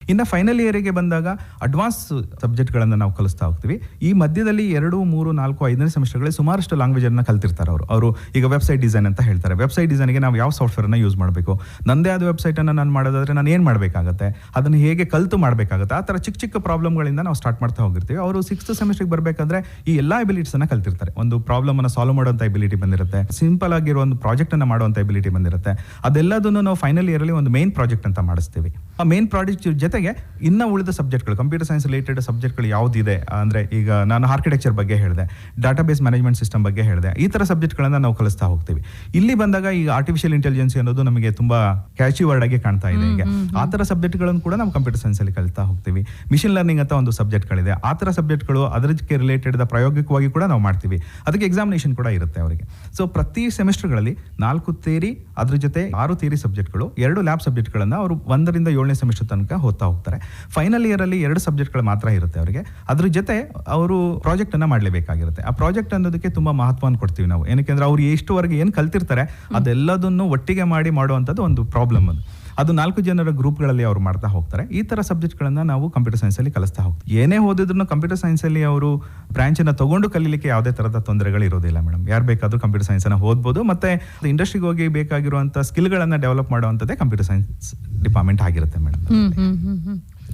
ಇನ್ನು ಫೈನಲ್ ಇಯರಿಗೆ ಬಂದಾಗ ಅಡ್ವಾನ್ಸ್ ಸಬ್ಜೆಕ್ಟ್ಗಳನ್ನು ನಾವು ಕಲಿಸ್ತಾ ಹೋಗ್ತೀವಿ. ಈ ಮಧ್ಯದಲ್ಲಿ ಎರಡು, ಮೂರು, ನಾಲ್ಕು, ಐದನೇ ಸೆಮಿಸ್ಟರ್ಗಳಲ್ಲಿ ಸುಮಾರಷ್ಟು ಲ್ಯಾಂಗ್ವೇಜ್ ಅನ್ನ ಕಲ್ತಿರ್ತಾರೆ ಅವರು. ಅವರು ಈಗ ವೆಬ್ಸೈಟ್ ಡಿಸೈನ್ ಅಂತ ಹೇಳ್ತಾರೆ. ವೆಬ್ಸೈಟ್ ಡಿಸೈನ್ಗೆ ನಾವು ಯಾವ ಸಾಫ್ಟ್ವೇರ್ ಅನ್ನ ಯೂಸ್ ಮಾಡಬೇಕು? ನನ್ನದೇ ಆದ ವೆಬ್ಸೈಟ್ ಅನ್ನ ನಾನು ಮಾಡೋದಾದ್ರೆ ನಾನು ಏನು ಮಾಡಬೇಕಾಗುತ್ತೆ? ಅದನ್ನು ಹೇಗೆ ಕಲ್ತು ಮಾಡಬೇಕಾಗುತ್ತೆ? ಆ ಥರ ಚಿಕ್ಕ ಚಿಕ್ಕ ಪ್ರಾಬ್ಲಮ್ಗಳಿಂದ ನಾವು ಸ್ಟಾರ್ಟ್ ಮಾಡ್ತಾ ಹೋಗಿರ್ತೀವಿ. ಅವರು ಸಿಕ್ಸ್ತ್ ಸೆಮಿಸ್ಟರ್ಗೆ ಬರಬೇಕಾದ್ರೆ ಈ ಎಲ್ಲ ಎಬಿಲಿಟಿಸನ್ನು ಕಲ್ತಿರ್ತಾರೆ. ಒಂದು ಪ್ರಾಬ್ಲಮ್ ಅನ್ನ ಸಾಲ್ವ್ ಮಾಡುವಂಥ ಎಬಿಲಿಟಿ ಬಂದಿರುತ್ತೆ. ಸಿಂಪಲ್ ಆಗಿರೋ ಒಂದು ಪ್ರಾಜೆಕ್ಟ್ ಮಾಡುವಂಥ ಎಬಿಲಿಟಿ ಬಂದಿರುತ್ತೆ. ಅದೆಲ್ಲದನ್ನು ನಾವು ಫೈನಲ್ ಇಯರಲ್ಲಿ ಒಂದು ಮೇನ್ ಪ್ರಾಜೆಕ್ಟ್ ಅಂತ ಮಾಡಿಸ್ತೀವಿ. ಆ ಮೇನ್ ಪ್ರಾಜೆಕ್ಟ್ ಜೊತೆಗೆ ಇನ್ನ ಉಳಿದ ಸಬ್ಜೆಕ್ಟ್ಗಳು ಕಂಪ್ಯೂಟರ್ ಸೈನ್ಸ್ ರಿಲೇಟೆಡ್ ಸಬ್ಜೆಕ್ಟ್ಗಳು ಯಾವುದಿದೆ? ಅಂದ್ರೆ ಈಗ ನಾನು ಆರ್ಕಿಟೆಕ್ಚರ್ ಬಗ್ಗೆ ಹೇಳಿದೆ ಡಾಟಾಬೇಸ್ ಮ್ಯಾನೇಜ್ಮೆಂಟ್ ಸಿಸ್ಟಮ್ ಬಗ್ಗೆ ಹೇಳಿದೆ ಈ ತರ ಸಬ್ಜೆಕ್ಟ್ಗಳನ್ನ ನಾವು ಕಲಿಸ್ತಾ ಹೋಗ್ತೀವಿ. ಇಲ್ಲಿ ಬಂದಾಗ ಈಗ ಆರ್ಟಿಫಿಷಿಯಲ್ ಇಂಟೆಲಿಜೆನ್ಸಿ ಅನ್ನೋದು ನಮಗೆ ತುಂಬಾ ಕ್ಯಾಚಿ ವರ್ಡ್ ಆಗಿ ಕಾಣ್ತಾ ಇದೆ ಈಗ. ಆ ತರ ಸಬ್ಜೆಕ್ಟ್ಗಳನ್ನು ಕೂಡ ನಾವು ಕಂಪ್ಯೂಟರ್ ಸೈನ್ಸ್ ಅಲ್ಲಿ ಕಲಿತಾ ಹೋಗ್ತೀವಿ. ಮಿಷಿನ್ ಲರ್ನಿಂಗ್ ಅಂತ ಒಂದು ಸಬ್ಜೆಕ್ಟ್ಗಳಿದೆ. ಆ ತರ ಸಬ್ಜೆಕ್ಟ್ಗಳು ಅದಕ್ಕೆ ರಿಲೇಟೆಡ್ ಪ್ರಾಯೋಗಿಕವಾಗಿ ಕೂಡ ನಾವು ಮಾಡ್ತೀವಿ. ಅದಕ್ಕೆ ಎಕ್ಸಾಮಿನೇಷನ್ ಕೂಡ ಇರುತ್ತೆ ಅವರಿಗೆ. ಸೊ ಪ್ರತಿ ಸೆಮಿಸ್ಟರ್ಗಳಲ್ಲಿ ನಾಲ್ಕು ತೇರಿ ಅದ್ರ ಜೊತೆ ಆರು ಥೇರಿ ಸಬ್ಜೆಕ್ಟ್ಗಳು ಎರಡು ಲ್ಯಾಬ್ ಸಬ್ಜೆಕ್ಟ್ಗಳನ್ನು ಅವರು ಒಂದರಿಂದ ಏಳನೇ ಸೆಮಿಸ್ಟರ್ ತನಕ ಓದ್ತಾ ಹೋಗ್ತಾರೆ. ಫೈನಲ್ ಇಯರ್ ಅಲ್ಲಿ ಎರಡು ಸಬ್ಜೆಕ್ಟ್ಗಳು ಮಾತ್ರ ಇರುತ್ತೆ ಅವರಿಗೆ. ಅದ್ರ ಜೊತೆ ಅವರು ಪ್ರಾಜೆಕ್ಟ್ ಅನ್ನ ಮಾಡಲೇಬೇಕಾಗಿರುತ್ತೆ. ಆ ಪ್ರಾಜೆಕ್ಟ್ ಅನ್ನೋದಕ್ಕೆ ತುಂಬಾ ಮಹತ್ವವನ್ನು ಕೊಡ್ತೀವಿ ನಾವು. ಏನಕ್ಕೆಂದ್ರೆ ಅವ್ರು ಎಷ್ಟುವರೆಗೆ ಏನು ಕಲ್ತಿರ್ತಾರೆ ಅದೆಲ್ಲದನ್ನು ಒಟ್ಟಿಗೆ ಮಾಡಿ ಮಾಡುವಂಥದ್ದು ಒಂದು ಪ್ರಾಬ್ಲಮ್ ಅದು. ಅದು ನಾಲ್ಕು ಜನರ ಗ್ರೂಪ್ಗಳಲ್ಲಿ ಅವರು ಮಾಡ್ತಾ ಹೋಗ್ತಾರೆ. ಈ ತರ ಸಬ್ಜೆಕ್ಟ್ಗಳನ್ನ ನಾವು ಕಂಪ್ಯೂಟರ್ ಸೈನ್ಸ್ ಅಲ್ಲಿ ಕಲಿಸ್ತಾ ಹೋಗ್ತೀವಿ. ಏನೇ ಓದಿದ್ರು ಕಂಪ್ಯೂಟರ್ ಸೈನ್ಸ್ ಅಲ್ಲಿ ಅವರು ಬ್ರಾಂಚ್ ಅನ್ನ ತಗೊಂಡು ಕಲೀಲಿಕ್ಕೆ ಯಾವುದೇ ತರದ ತೊಂದರೆಗಳು ಇರೋದಿಲ್ಲ ಮೇಡಮ್. ಯಾರು ಬೇಕಾದರೂ ಕಂಪ್ಯೂಟರ್ ಸೈನ್ಸ್ ಅನ್ನ ಓದ್ಬೋದು ಮತ್ತೆ ಇಂಡಸ್ಟ್ರಿಗೆ ಹೋಗಿ ಬೇಕಾಗಿರುವಂತ ಸ್ಕಿಲ್ಗಳನ್ನ ಡೆವಲಪ್ ಮಾಡುವಂಥದ್ದೇ ಕಂಪ್ಯೂಟರ್ ಸೈನ್ಸ್ ಡಿಪಾರ್ಟ್ಮೆಂಟ್ ಆಗಿರುತ್ತೆ ಮೇಡಮ್.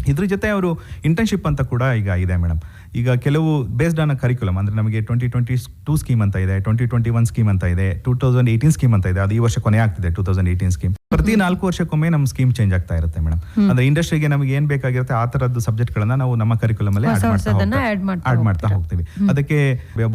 ಇದ್ರ ಜೊತೆ ಅವರು ಇಂಟರ್ನ್ಶಿಪ್ ಅಂತ ಕೂಡ ಈಗ ಇದೆ ಮೇಡಮ್. ಈಗ ಕೆಲವು ಬೇಸ್ಡ್ ಆನ್ ಕರಿಕ್ಯುಲಮ್ ಅಂದ್ರೆ ನಮಗೆ ಟ್ವೆಂಟಿ ಟ್ವೆಂಟಿ ಟೂ ಸ್ಕೀಮ್ ಅಂತ ಇದೆ ಟ್ವೆಂಟಿ ಟ್ವೆಂಟಿ ಒನ್ ಸ್ಕೀಮ್ ಅಂತ ಇದೆ ಟೂ ತೌಸಂಡ್ ಏಯ್ಟೀನ್ ಸ್ಕೀಮ್ ಅಂತ ಇದೆ ಅದು ಈ ವರ್ಷ ಕೊನೆ ಆಗ್ತಿದೆ ಟೂ ತೌಸಂಡ್ ಏಯ್ಟೀನ್ ಸ್ಕೀಮ್ ಪ್ರತಿ ನಾಲ್ಕು ವರ್ಷಕ್ಕೊಮ್ಮೆ ನಮ್ಮ ಸ್ಕೀಮ್ ಚೇಂಜ್ ಆಗ್ತಾ ಇರುತ್ತೆ ಮೇಡಮ್ ಅಂದ್ರೆ ಇಂಡಸ್ಟ್ರಿಗೆ ನಮಗೆ ಏನ್ ಬೇಕಾಗಿರುತ್ತೆ ಆ ತರದ್ದು ಸಬ್ಜೆಕ್ಟ್ ಗಳನ್ನ ನಾವು ನಮ್ಮ ಕರಿಕ್ಯುಲಮ್ ಅಲ್ಲಿ ಆಡ್ ಮಾಡ್ತಾ ಹೋಗ್ತೀವಿ. ಅದಕ್ಕೆ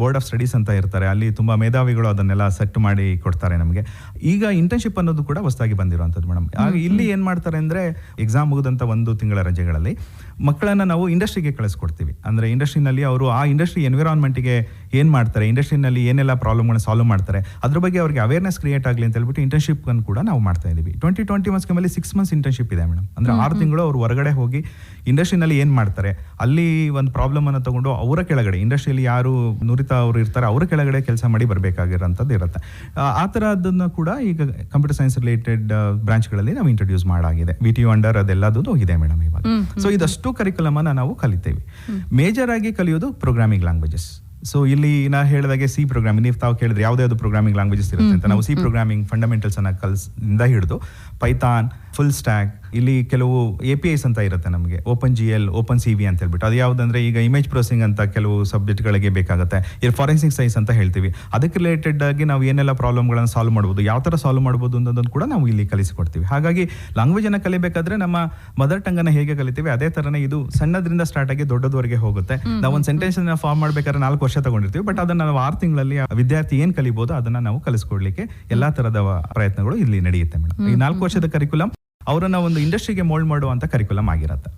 ಬೋರ್ಡ್ ಆಫ್ ಸ್ಟಡೀಸ್ ಅಂತ ಇರ್ತಾರೆ ಅಲ್ಲಿ ತುಂಬಾ ಮೇಧಾವಿಗಳು ಅದನ್ನೆಲ್ಲ ಸೆಟ್ ಮಾಡಿ ಕೊಡ್ತಾರೆ ನಮಗೆ. ಈಗ ಇಂಟರ್ನ್ಶಿಪ್ ಅನ್ನೋದು ಕೂಡ ಹೊಸದಾಗಿ ಬಂದಿರುವಂತದ್ದು ಮೇಡಮ್ ಇಲ್ಲಿ ಏನ್ ಮಾಡ್ತಾರೆ ಅಂದ್ರೆ ಎಕ್ಸಾಮ್ ಮುಗಿದಂತ ಒಂದು ತಿಂಗಳ ರಜೆಗಳಲ್ಲಿ ಮಕ್ಕಳನ್ನ ನಾವು ಇಂಡಸ್ಟ್ರಿಗೆ ಕಳಿಸ್ಕೊಡ್ತೀವಿ. ಅಂದರೆ ಇಂಡಸ್ಟ್ರಿನಲ್ಲಿ ಅವರು ಆ ಇಂಡಸ್ಟ್ರಿ ಎನ್ವಿರಾನ್ಮೆಂಟ್ಗೆ ಏನ್ ಮಾಡ್ತಾರೆ ಇಂಡಸ್ಟ್ರಿನಲ್ಲಿ ಏನೆಲ್ಲ ಪ್ರಾಬ್ಲಮ್ಗಳನ್ನ ಸಾಲ್ವ್ ಮಾಡ್ತಾರೆ ಅದ್ರ ಬಗ್ಗೆ ಅವರಿಗೆ ಅವೇರ್ನೆಸ್ ಕ್ರಿಯೇಟ್ ಆಗಲಿ ಅಂತ ಹೇಳ್ಬಿಟ್ಟು ಇಂಟರ್ನ್ಶಿಪ್ ಅನ್ನು ಕೂಡ ನಾವು ಮಾಡ್ತಾ ಇದ್ದೀವಿ ಟ್ವೆಂಟಿ ಟ್ವೆಂಟಿ ಒನ್ ಮೇಲೆ ಸಿಕ್ಸ್ ಮಂತ್ಸ್ ಇಂಟರ್ನ್ಶಿಪ್ ಇದೆ ಮೇಡಮ್. ಅಂದ್ರೆ ಆರು ತಿಂಗಳು ಅವ್ರು ಹೊರಗಡೆ ಹೋಗಿ ಇಂಡಸ್ಟ್ರಿನಲ್ಲಿ ಏನು ಮಾಡ್ತಾರೆ ಅಲ್ಲಿ ಒಂದು ಪ್ರಾಬ್ಲಮ್ ಅನ್ನು ತಗೊಂಡು ಅವರ ಕೆಳಗಡೆ ಇಂಡಸ್ಟ್ರಿಯಲ್ಲಿ ಯಾರು ನುರಿತ ಅವರು ಇರ್ತಾರೆ ಅವರ ಕೆಳಗಡೆ ಕೆಲಸ ಮಾಡಿ ಬರಬೇಕಾಗಿರೋಂಥದ್ದು ಇರುತ್ತೆ. ಆ- ಥರದನ್ನು ಕೂಡ ಈಗ ಕಂಪ್ಯೂಟರ್ ಸೈನ್ಸ್ ರಿಲೇಟೆಡ್ ಬ್ರಾಂಚ್ಗಳಲ್ಲಿ ನಾವು ಇಂಟ್ರೊಡ್ಯೂಸ್ ಮಾಡಾಗಿದೆ. ವಿ ಟಿ ಅಂಡರ್ ಅದೆಲ್ಲದೂ ಇದೆ ಮೇಡಮ್ ಇವಾಗ. ಸೊ ಇದಷ್ಟು ಕರಿಕುಲಮನ್ನು ಅನ್ನ ನಾವು ಕಲಿತೇವೆ. ಮೇಜರ್ ಆಗಿ ಕಲಿಯೋದು ಪ್ರೋಗ್ರಾಮಿಂಗ್ ಲ್ಯಾಂಗ್ವೇಜಸ್ ಸೊ ಇಲ್ಲಿ ನಾ ಹೇಳಿದಾಗೆ ಸಿ ಪ್ರೋಗ್ರಾಮಿಂಗ್ ನೀವು ತಾವು ಕೇಳಿದ್ರೆ ಯಾವುದೇ ಯಾವ್ದು ಪ್ರೋಗ್ರಾಮಿಂಗ್ ಲ್ಯಾಂಗ್ವೇಜಸ್ ಇರುತ್ತೆ ಅಂತ. ನಾವು ಸಿ ಪ್ರೋಗ್ರಾಮಿಂಗ್ ಫಂಡಮೆಂಟಲ್ಸ್ ಅನ್ನ ಕಲ್ಸಿಂದ ಹಿಡಿದು ಪೈಥಾನ್ ಫುಲ್ ಸ್ಟ್ಯಾಕ್ ಇಲ್ಲಿ ಕೆಲವು ಎ ಪಿ ಐಸ್ ಅಂತ ಇರುತ್ತೆ ನಮಗೆ. Open G L open C V ಅಂತ ಹೇಳ್ಬಿಟ್ಟು. ಅದು ಯಾವುದಂದ್ರೆ ಈಗ ಇಮೇಜ್ ಪ್ರೊಸೆಸಿಂಗ್ ಅಂತ ಕೆಲವು ಸಬ್ಜೆಕ್ಟ್ಗಳಿಗೆ ಬೇಕಾಗುತ್ತೆ. ಇಲ್ಲಿ ಫಾರೆನ್ಸಿಕ್ ಸೈನ್ಸ್ ಅಂತ ಹೇಳ್ತೀವಿ. ಅದಕ್ಕೆ ರಿಲೇಟೆಡ್ ಆಗಿ ನಾವು ಏನೆಲ್ಲ ಪ್ರಾಬ್ಲಮ್ಗಳನ್ನು ಸಾಲ್ವ್ ಮಾಡ್ಬೋದು ಯಾವ ಥರ ಸಾಲ್ವ್ ಮಾಡ್ಬೋದು ಅನ್ನೋದನ್ನು ಕೂಡ ನಾವು ಇಲ್ಲಿ ಕಲಿಸಿಕೊಡ್ತೀವಿ. ಹಾಗಾಗಿ ಲ್ಯಾಂಗ್ವೇಜ್ ಅನ್ನ ಕಲಿಬೇಕಾದ್ರೆ ನಮ್ಮ ಮದರ್ ಟಂಗ್ ಅನ್ನ ಹೇಗೆ ಕಲಿತೀವಿ ಅದೇ ತರನೇ ಇದು ಸಣ್ಣದ್ರಿಂದ ಸ್ಟಾರ್ಟ್ ಆಗಿ ದೊಡ್ಡದವರೆಗೆ ಹೋಗುತ್ತೆ. ನಾವು ಒಂದು ಸೆಂಟೆನ್ಸ್ ಅನ್ನ ಫಾರ್ಮ್ ಮಾಡಬೇಕಾದ್ರೆ ನಾಲ್ಕು ವರ್ಷ ತಗೊಂಡಿರ್ತೀವಿ. ಬಟ್ ಅದನ್ನ ನಾವು ಆರು ತಿಂಗಳಲ್ಲಿ ವಿದ್ಯಾರ್ಥಿ ಏನ್ ಕಲಿಬಹುದು ಅದನ್ನ ನಾವು ಕಲಿಸ್ಕೊಡ್ಲಿಕ್ಕೆ ಎಲ್ಲಾ ತರದ ಪ್ರಯತ್ನಗಳು ಇಲ್ಲಿ ನಡೆಯುತ್ತೆ ಮೇಡಮ್ ಈ ನಾಲ್ಕು ವರ್ಷದ ಕರಿಕ್ಯುಲಮ್ ಅವರನ್ನ ಒಂದು ಇಂಡಸ್ಟ್ರಿಗೆ ಮೋಲ್ಡ್ ಮಾಡುವಂತ ಕರಿಕ್ಯುಲಮ್ ಆಗಿರತ್ತೆ.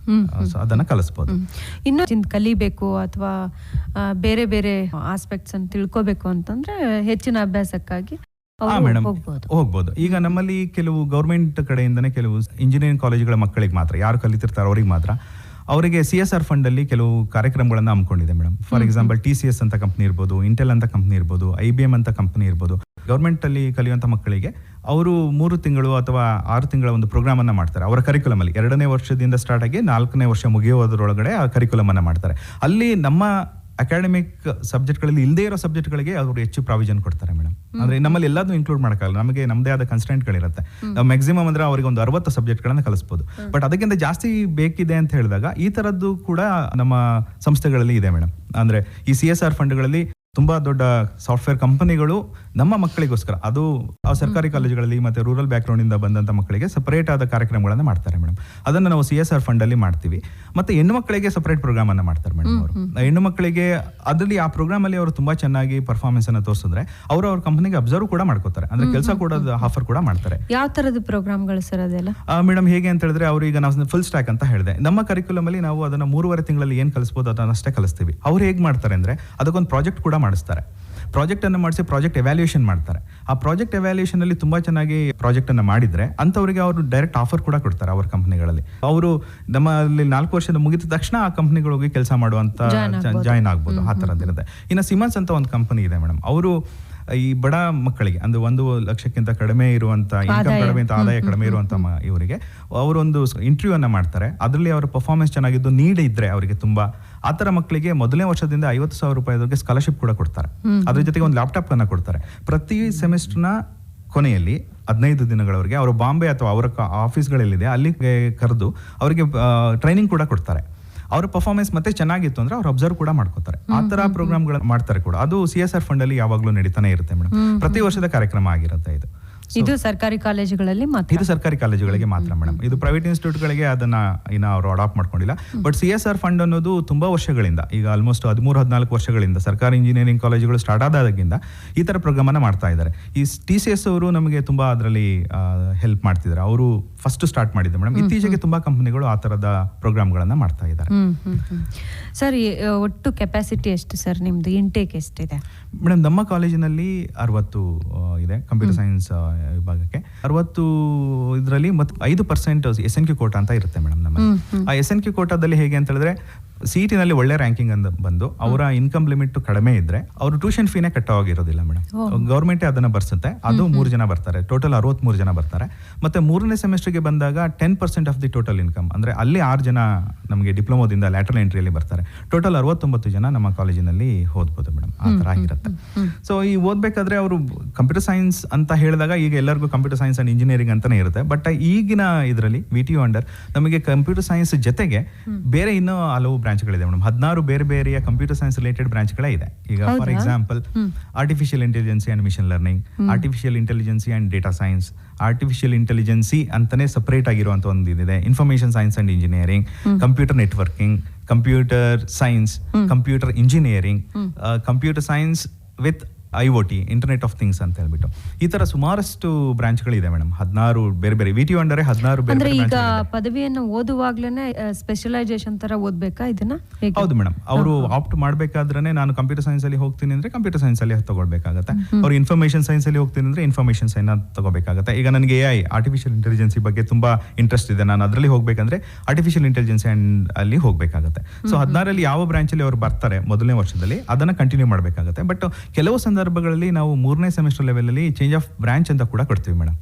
ಸೊ ಅದನ್ನ ಕಲಿಸ್ಬೋದು. ಇನ್ನು ಕಲಿಬೇಕು ಅಥವಾ ಬೇರೆ ಬೇರೆ ಆಸ್ಪೆಕ್ಟ್ಸ್ ಅನ್ನು ತಿಳ್ಕೋಬೇಕು ಅಂತಂದ್ರೆ ಹೆಚ್ಚಿನ ಅಭ್ಯಾಸಕ್ಕಾಗಿ ಮೇಡಮ್ ಹೋಗ್ಬೋದು. ಹೋಗ್ಬೋದು. ಈಗ ನಮ್ಮಲ್ಲಿ ಕೆಲವು ಗೌರ್ಮೆಂಟ್ ಕಡೆಯಿಂದನೇ ಕೆಲವು ಇಂಜಿನಿಯರಿಂಗ್ ಕಾಲೇಜುಗಳ ಮಕ್ಕಳಿಗೆ ಮಾತ್ರ ಯಾರು ಕಲಿತಿರ್ತಾರೋ ಅವ್ರಿಗೆ ಮಾತ್ರ ಅವರಿಗೆ ಸಿ ಎಸ್ ಆರ್ ಫಂಡ್ ಅಲ್ಲಿ ಕೆಲವು ಕಾರ್ಯಕ್ರಮಗಳನ್ನು ಹಮ್ಮಿಕೊಂಡಿದೆ madam for example T C S ಅಂತ ಕಂಪ್ನಿ ಇರ್ಬೋದು ಇಂಟೆಲ್ ಅಂತ ಕಂಪ್ನಿ ಇರ್ಬೋದು ಐ ಬಿ ಎಂ ಅಂತ ಕಂಪ್ನಿ ಇರ್ಬೋದು. ಗೌರ್ಮೆಂಟ್ ಅಲ್ಲಿ ಕಲಿಯುವಂತ ಮಕ್ಕಳಿಗೆ ಅವರು ಮೂರು ತಿಂಗಳು ಅಥವಾ ಆರು ತಿಂಗಳ ಒಂದು ಪ್ರೋಗ್ರಾಮನ್ನು ಮಾಡ್ತಾರೆ. ಅವರ ಕರಿಕ್ಯುಲಮ್ ಅಲ್ಲಿ ಎರಡನೇ ವರ್ಷದಿಂದ ಸ್ಟಾರ್ಟ್ ಆಗಿ ನಾಲ್ಕನೇ ವರ್ಷ ಮುಗಿಯೋದರೊಳಗಡೆ ಆ ಕರಿಕ್ಯುಲಮ್ ಅನ್ನ ಮಾಡ್ತಾರೆ. ಅಲ್ಲಿ ನಮ್ಮ ಅಕಾಡೆಮಿಕ್ ಸಬ್ಜೆಕ್ಟ್ಗಳಲ್ಲಿ ಇಲ್ಲದೇ ಇರೋ ಸಬ್ಜೆಕ್ಟ್ಗಳಿಗೆ ಅವರು ಹೆಚ್ಚು ಪ್ರಾವಿಷನ್ ಕೊಡ್ತಾರೆ ಮೇಡಮ್ ಅಂದ್ರೆ ನಮ್ಮಲ್ಲಿ ಎಲ್ಲದನ್ನು ಇನ್ಕ್ಲೂಡ್ ಮಾಡಕ್ಕಾಗಲ್ಲ. ನಮಗೆ ನಮ್ಮದೇ ಆದ ಕನ್ಸ್ಟೆಂಟ್ಗಳಿರುತ್ತೆ ನಾವು ಮ್ಯಾಕ್ಸಿಮಮ್ ಅಂದ್ರೆ ಅವರಿಗೆ ಒಂದು ಅರವತ್ತು ಸಬ್ಜೆಕ್ಟ್ಗಳನ್ನು ಕಲಿಸ್ಬೋದು. ಬಟ್ ಅದಕ್ಕಿಂತ ಜಾಸ್ತಿ ಬೇಕಿದೆ ಅಂತ ಹೇಳಿದಾಗ ಈ ತರದ್ದು ಕೂಡ ನಮ್ಮ ಸಂಸ್ಥೆಗಳಲ್ಲಿ ಇದೆ ಮೇಡಮ್ ಅಂದ್ರೆ ಈ ಸಿ ಎಸ್ ಆರ್ ಫಂಡ್ಗಳಲ್ಲಿ ತುಂಬಾ ದೊಡ್ಡ ಸಾಫ್ಟ್ವೇರ್ ಕಂಪನಿಗಳು ನಮ್ಮ ಮಕ್ಕಳಿಗೋಸ್ಕರ ಅದು ಸರ್ಕಾರಿ ಕಾಲೇಜುಗಳಲ್ಲಿ ಮತ್ತೆ ರೂರಲ್ ಬ್ಯಾಕ್ಗ್ರೌಂಡ್ ಇಂದ ಬಂದಂತ ಮಕ್ಕಳಿಗೆ ಸಪರೇಟ್ ಆದ ಕಾರ್ಯಕ್ರಮಗಳನ್ನ ಮಾಡ್ತಾರೆ ಮೇಡಮ್ ಅದನ್ನ ನಾವು ಸಿ ಎಸ್ ಆರ್ ಫಂಡ್ ಅಲ್ಲಿ ಮಾಡ್ತೀವಿ. ಮತ್ತೆ ಹೆಣ್ಣು ಮಕ್ಕಳಿಗೆ ಸಪರೇಟ್ ಪ್ರೋಗ್ರಾಮ್ ಅನ್ನ ಮಾಡ್ತಾರೆ ಮೇಡಮ್ ಅವರು. ಹೆಣ್ಣು ಮಕ್ಕಳಿಗೆ ಅದರಲ್ಲಿ ಆ ಪ್ರೋಗ್ರಾಮ್ ಅಲ್ಲಿ ಅವರು ತುಂಬಾ ಚೆನ್ನಾಗಿ ಪರ್ಫಾರ್ಮೆನ್ಸ್ ಅನ್ನ ತೋರಿಸಿದ್ರೆ ಅವರು ಅವ್ರ ಕಂಪನಿಗೆ ಅಬ್ಸರ್ವ್ ಕೂಡ ಮಾಡ್ಕೋತಾರೆ. ಅಂದ್ರೆ ಕೆಲಸ ಕೂಡ ಆಫರ್ ಕೂಡ ಮಾಡ್ತಾರೆ. ಯಾವ ತರದ ಪ್ರೋಗ್ರಾಮ್ಗಳು ಸರ್ ಅದೆಲ್ಲ? ಮೇಡಮ್ ಹೇಗೆ ಅಂತ ಹೇಳಿದ್ರೆ ಅವರು ಈಗ ನಾವು ಫುಲ್ ಸ್ಟ್ಯಾಕ್ ಅಂತ ಹೇಳಿದೆ. ನಮ್ಮ ಕರಿಕ್ಯುಲಮ್ ಅಲ್ಲಿ ನಾವು ಅದನ್ನ ಮೂರುವರೆ ತಿಂಗಳಲ್ಲಿ ಏನ್ ಕಲಿಸ್ಬೋದು ಅದನ್ನಷ್ಟೇ ಕಲಿಸ್ತೀವಿ. ಅವ್ರು ಹೇಗೆ ಮಾಡ್ತಾರೆ ಅಂದ್ರೆ ಅದಕ್ಕೊಂದು ಪ್ರಾಜೆಕ್ಟ್ ಕೂಡ ಮಾಡಿಸ್ತಾರೆ. ಪ್ರಾಜೆಕ್ಟ್ ಅನ್ನು ಮಾಡಿಸಿ ಪ್ರಾಜೆಕ್ಟ್ ಎವ್ಯಾಲ್ಯೂಯೇಷನ್ ಮಾಡ್ತಾರೆ. ಆ ಪ್ರಾಜೆಕ್ಟ್ ಎವ್ಯಾಲ್ಯೂಯೇಷನಲ್ಲಿ ಅಲ್ಲಿ ತುಂಬಾ ಚೆನ್ನಾಗಿ ಪ್ರಾಜೆಕ್ಟ್ ಮಾಡಿದರೆ ಮಾಡಿದ್ರೆ ಅಂತವರಿಗೆ ಅವರು ಡೈರೆಕ್ಟ್ ಆಫರ್ ಕೂಡ ಕೊಡ್ತಾರೆ ಅವ್ರ ಕಂಪನಿಗಳಲ್ಲಿ ಅವರು ನಮ್ಮಲ್ಲಿ ನಾಲ್ಕು ವರ್ಷದ ಮುಗಿದ ತಕ್ಷಣ ಆ ಕಂಪನಿಗಳಿಗೆ ಕೆಲಸ ಮಾಡುವಂಥ ಜಾಯ್ನ್ ಆಗ್ಬೋದು. ಆ ಥರದ್ದಿರುತ್ತೆ ಇನ್ನು ಸಿಮನ್ಸ್ ಅಂತ ಒಂದು ಕಂಪನಿ ಇದೆ ಮೇಡಮ್ ಅವರು ಈ ಬಡ ಮಕ್ಕಳಿಗೆ ಅಂದ್ರೆ ಒಂದು ಲಕ್ಷಕ್ಕಿಂತ ಕಡಿಮೆ ಇರುವಂತ ಇನ್ಕಮ್ ಕಡಿಮೆ ಅಂತ ಆದಾಯ ಕಡಿಮೆ ಇರುವಂತ ಮ- ಇವರಿಗೆ. ಅವರೊಂದು ಇಂಟರ್ವ್ಯೂ ಅನ್ನ ಮಾಡ್ತಾರೆ. ಅದರಲ್ಲಿ ಅವರ ಪರ್ಫಾರ್ಮೆನ್ಸ್ ಚೆನ್ನಾಗಿದ್ದು ನೀಡಿದ್ರೆ ಇದ್ರೆ ಅವರಿಗೆ ತುಂಬಾ ಆ ಥರ ಮಕ್ಕಳಿಗೆ ಮೊದಲನೇ ವರ್ಷದಿಂದ ಐವತ್ತು ಸಾವಿರ ರೂಪಾಯಿವರೆಗೆ ಸ್ಕಾಲರ್ಶಿಪ್ ಕೂಡ ಕೊಡ್ತಾರೆ. ಅದ್ರ ಜೊತೆಗೆ ಒಂದು ಲ್ಯಾಪ್ಟಾಪ್ ಅನ್ನ ಕೊಡ್ತಾರೆ. ಪ್ರತಿ ಸೆಮಿಸ್ಟರ್ನ ಕೊನೆಯಲ್ಲಿ ಹದಿನೈದು ದಿನಗಳವರೆಗೆ ಅವರು ಬಾಂಬೆ ಅಥವಾ ಅವರ ಆಫೀಸ್ಗಳಲ್ಲಿದೆ ಅಲ್ಲಿಗೆ ಕರೆದು ಅವರಿಗೆ ಟ್ರೈನಿಂಗ್ ಕೂಡ ಕೊಡ್ತಾರೆ. ಅವ್ರ ಪರ್ಫಾರ್ಮೆನ್ಸ್ ಮತ್ತೆ ಚೆನ್ನಾಗಿತ್ತು ಅಂದ್ರೆ ಅವ್ರು ಅಬ್ಸರ್ವ್ ಕೂಡ ಮಾಡ್ಕೋತಾರೆ. ಆ ತರ ಪ್ರೋಗ್ರಾಮ್ಗಳು ಮಾಡ್ತಾರೆ ಕೂಡ. ಅದು ಸಿ ಎಸ್ ಆರ್ ಫಂಡ್ ಅಲ್ಲಿ ಯಾವಾಗ್ಲೂ ನಡೀತಾನೆ ಇರುತ್ತೆ ಮೇಡಮ್ ಪ್ರತಿ ವರ್ಷದ ಕಾರ್ಯಕ್ರಮ ಆಗಿರುತ್ತೆ ಇದು. ಇದು ಸರ್ಕಾರಿ ಕಾಲೇಜುಗಳಲ್ಲಿ ಮಾತ್ರ. ಇದು ಸರ್ಕಾರಿ ಕಾಲೇಜುಗಳಿಗೆ ಮಾತ್ರ ಮೇಡಮ್ ಇದು ಪ್ರೈವೇಟ್ ಇನ್ಸ್ಟಿಟ್ಯೂಟ್ಗಳಿಗೆ ಅದನ್ನ ಇನ್ನ ಅವರು ಅಡಾಪ್ಟ್ ಮಾಡ್ಕೊಂಡಿಲ್ಲ. But C S R fund ಅನ್ನೋದು ತುಂಬಾ ವರ್ಷಗಳಿಂದ ಈಗ ಆಲ್ಮೋಸ್ಟ್ ಹದಿಮೂರು ಹದಿನಾಲ್ಕು ವರ್ಷಗಳಿಂದ ಸರ್ಕಾರಿ ಇಂಜಿನಿಯರಿಂಗ್ ಕಾಲೇಜುಗಳು ಸ್ಟಾರ್ಟ್ ಆದಾಗಿಂದ ಈ ತರ ಪ್ರೋಗ್ರಾಮ್ ಅನ್ನ ಮಾಡ್ತಾ ಇದ್ದಾರೆ. ಈ ಟಿ ಸಿ ಎಸ್ ಅವರು ನಮಗೆ ತುಂಬಾ ಅದರಲ್ಲಿ ಹೆಲ್ಪ್ ಮಾಡ್ತಿದ್ದಾರೆ. ಅವರು ಫಸ್ಟ್ ಸ್ಟಾರ್ಟ್ ಮಾಡಿದ್ರು ಮೇಡಮ್ ಇತ್ತೀಚೆಗೆ ತುಂಬಾ ಕಂಪನಿಗಳು ಆ ತರದ ಪ್ರೋಗ್ರಾಮ್ಗಳನ್ನ ಮಾಡ್ತಾ ಇದ್ದಾರೆ. ಸರ್ ಒಟ್ಟು ಕೆಪಾಸಿಟಿ ಎಷ್ಟು ಸರ್ ನಿಮ್ದು ಇಂಟೇಕ್ ಎಷ್ಟಿದೆ? ಮೇಡಮ್ ನಮ್ಮ ಕಾಲೇಜಿನಲ್ಲಿ ಅರವತ್ತು ಇದೆ. ಕಂಪ್ಯೂಟರ್ ಸೈನ್ಸ್ ವಿಭಾಗಕ್ಕೆ. ಅರವತ್ತು ಇದರಲ್ಲಿ ಮತ್ತು ಐದು percent S N Q quota ಅಂತ ಇರುತ್ತೆ ಮೇಡಮ್ ನಮ್ಮಲ್ಲಿ. ಆ ಎಸ್ ಎನ್ ಕ್ಯೂ ಕೋಟಾದಲ್ಲಿ ಹೇಗೆ ಅಂತ ಹೇಳಿದ್ರೆ ಸಿಟಿನಲ್ಲಿ ಒಳ್ಳೆ ರ್ಯಾಂಕಿಂಗ್ ಅಂತ ಬಂದು ಅವರ ಇನ್ಕಮ್ ಲಿಮಿಟ್ ಕಡಿಮೆ ಇದ್ರೆ ಅವರು ಟ್ಯೂಷನ್ ಫೀನೇ ಕಟ್ಟೋಗಿರೋದಿಲ್ಲ ಮೇಡಮ್ ಗೌರ್ಮೆಂಟ್ ಅದನ್ನ ಬರ್ಸುತ್ತೆ ಅದು ಮೂರು ಜನ ಬರ್ತಾರೆ ಟೋಟಲ್ ಅರವತ್ಮೂರು ಜನ ಬರ್ತಾರೆ. ಮತ್ತೆ ಮೂರನೇ ಸೆಮಿಸ್ಟರ್ಗೆ ಬಂದಾಗ ten percent of the total income ಅಂದ್ರೆ ಅಲ್ಲಿ ಆರು ಜನ ನಮಗೆ ಡಿಪ್ಲೊಮೋದಿಂದ ಲ್ಯಾಟ್ರಲ್ ಎಂಟ್ರಿಯಲ್ಲಿ ಬರ್ತಾರೆ. ಟೋಟಲ್ ಅರವತ್ತೊಂಬತ್ತು ಜನ ನಮ್ಮ ಕಾಲೇಜಿನಲ್ಲಿ ಓದ್ಬೋದು ಮೇಡಮ್ ಆ ತರ ಆಗಿರುತ್ತೆ. ಸೊ ಈ ಓದ್ಬೇಕಾದ್ರೆ ಅವರು ಕಂಪ್ಯೂಟರ್ ಸೈನ್ಸ್ ಅಂತ ಹೇಳಿದಾಗ ಈಗ ಎಲ್ಲರಿಗೂ ಕಂಪ್ಯೂಟರ್ ಸೈನ್ಸ್ ಅಂಡ್ ಇಂಜಿನಿಯರಿಂಗ್ ಅಂತಾನೆ ಇರುತ್ತೆ ಬಟ್ ಈಗಿನ ಇದರಲ್ಲಿ ವಿ ಟಿ ಯು ಅಂಡರ್ ನಮಗೆ ಕಂಪ್ಯೂಟರ್ ಸೈನ್ಸ್ ಜೊತೆಗೆ ಬೇರೆ ಇನ್ನೂ ಹಲವು ಬ್ರಾಂಚ್ಗಳಿದೆ ಮೇಡಮ್. ಹದಿನಾರು ಬೇರೆ ಬೇರೆಯ ಕಂಪ್ಯೂಟರ್ ಸೈನ್ಸ್ ರಿಲೇಟೆಡ್ ಬ್ರಾಂಚ್ಗಳೇ ಇದೆ. ಈಗ for? Example artificial intelligence and machine learning artificial intelligence and data science artificial intelligence ಅಂತಾನೆ ಸಪರೇಟ್ ಆಗಿರುವಂತ ಒಂದು ಇದಿದೆ. Information science and engineering computer networking computer science computer engineering computer science with I O T internet of things ಅಂತ ಹೇಳ್ಬಿಟ್ಟು. ಈ ತರ ಸುಮಾರಷ್ಟು ಬ್ರಾಂಚ್ಗಳಿದೆ madam. ಹದಿನಾರು ಬೇರೆ ಬೇರೆ. ವಿ ಟಿ ಅಂಡರೆ ಹದಿನಾರು ಬೇರೆ ಅಂದ್ರೆ ಈಗ ಪದವಿಯನ್ನು ಓದುವಾಗ್ಲೇನೆ ಸ್ಪೆಷಲೈಸೇಷನ್ ತರ ಓದ್ಬೇಕಾ ಇದನ್ನ? ಹೌದು ಮೇಡಮ್. ಅವರು ಆಪ್ಟ್ ಮಾಡ್ಬೇಕಾದ್ರೆ ನಾನು ಕಂಪ್ಯೂಟರ್ ಸೈನ್ಸ್ ಅಲ್ಲಿ ಹೋಗ್ತೀನಿ ಅಂದ್ರೆ ಕಂಪ್ಯೂಟರ್ ಸೈನ್ಸ್ ಅಲ್ಲಿ ತಗೊಳ್ಬೇಕಾಗತ್ತೆ. ಅವ್ರು ಇನ್ಫಾರ್ಮೇಶನ್ ಸೈನ್ಸ್ ಅಲ್ಲಿ ಹೋಗ್ತೀನಿ ಅಂದ್ರೆ ಇನ್ಫಾರ್ಮೇಶನ್ ಸೈನ್ ತಗೋಬೇಕಾಗತ್ತೆ ಈಗ ನನಗೆ ಎ ಐ ಆರ್ಟಿಫಿಷಿಯಲ್ ಇಂಟೆಲಿಜೆನ್ಸಿ ಬಗ್ಗೆ ತುಂಬಾ ಇಂಟ್ರೆಸ್ಟ್ ಇದೆ. ನಾನು ಅದರಲ್ಲಿ ಹೋಗ್ಬೇಕಂದ್ರೆ ಆರ್ಟಿಫಿಷಿಯಲ್ ಇಂಟೆಲಿಜೆನ್ಸಿ ಅಲ್ಲಿ ಹೋಗ್ಬೇಕಾಗತ್ತೆ. ಸೊ ಹದಿನಾರಲ್ಲಿ ಯಾವ ಬ್ರಾಂಚ್ ಅಲ್ಲಿ ಅವ್ರು ಬರ್ತಾರೆ ಮೊದಲನೇ ವರ್ಷದಲ್ಲಿ ಅದನ್ನ ಕಂಟಿನ್ಯೂ ಮಾಡಬೇಕಾಗತ್ತೆ. ಬಟ್ ಕೆಲವು ಸಂದರ್ಭಗಳಲ್ಲಿ ನಾವು ಮೂರನೇ ಸೆಮಿಸ್ಟರ್ ಲೆವೆಲಲ್ಲಿ ಚೇಂಜ್ ಆಫ್ ಬ್ರಾಂಚ್ ಅಂತ ಕೂಡ ಕೊಡ್ತೀವಿ ಮೇಡಮ್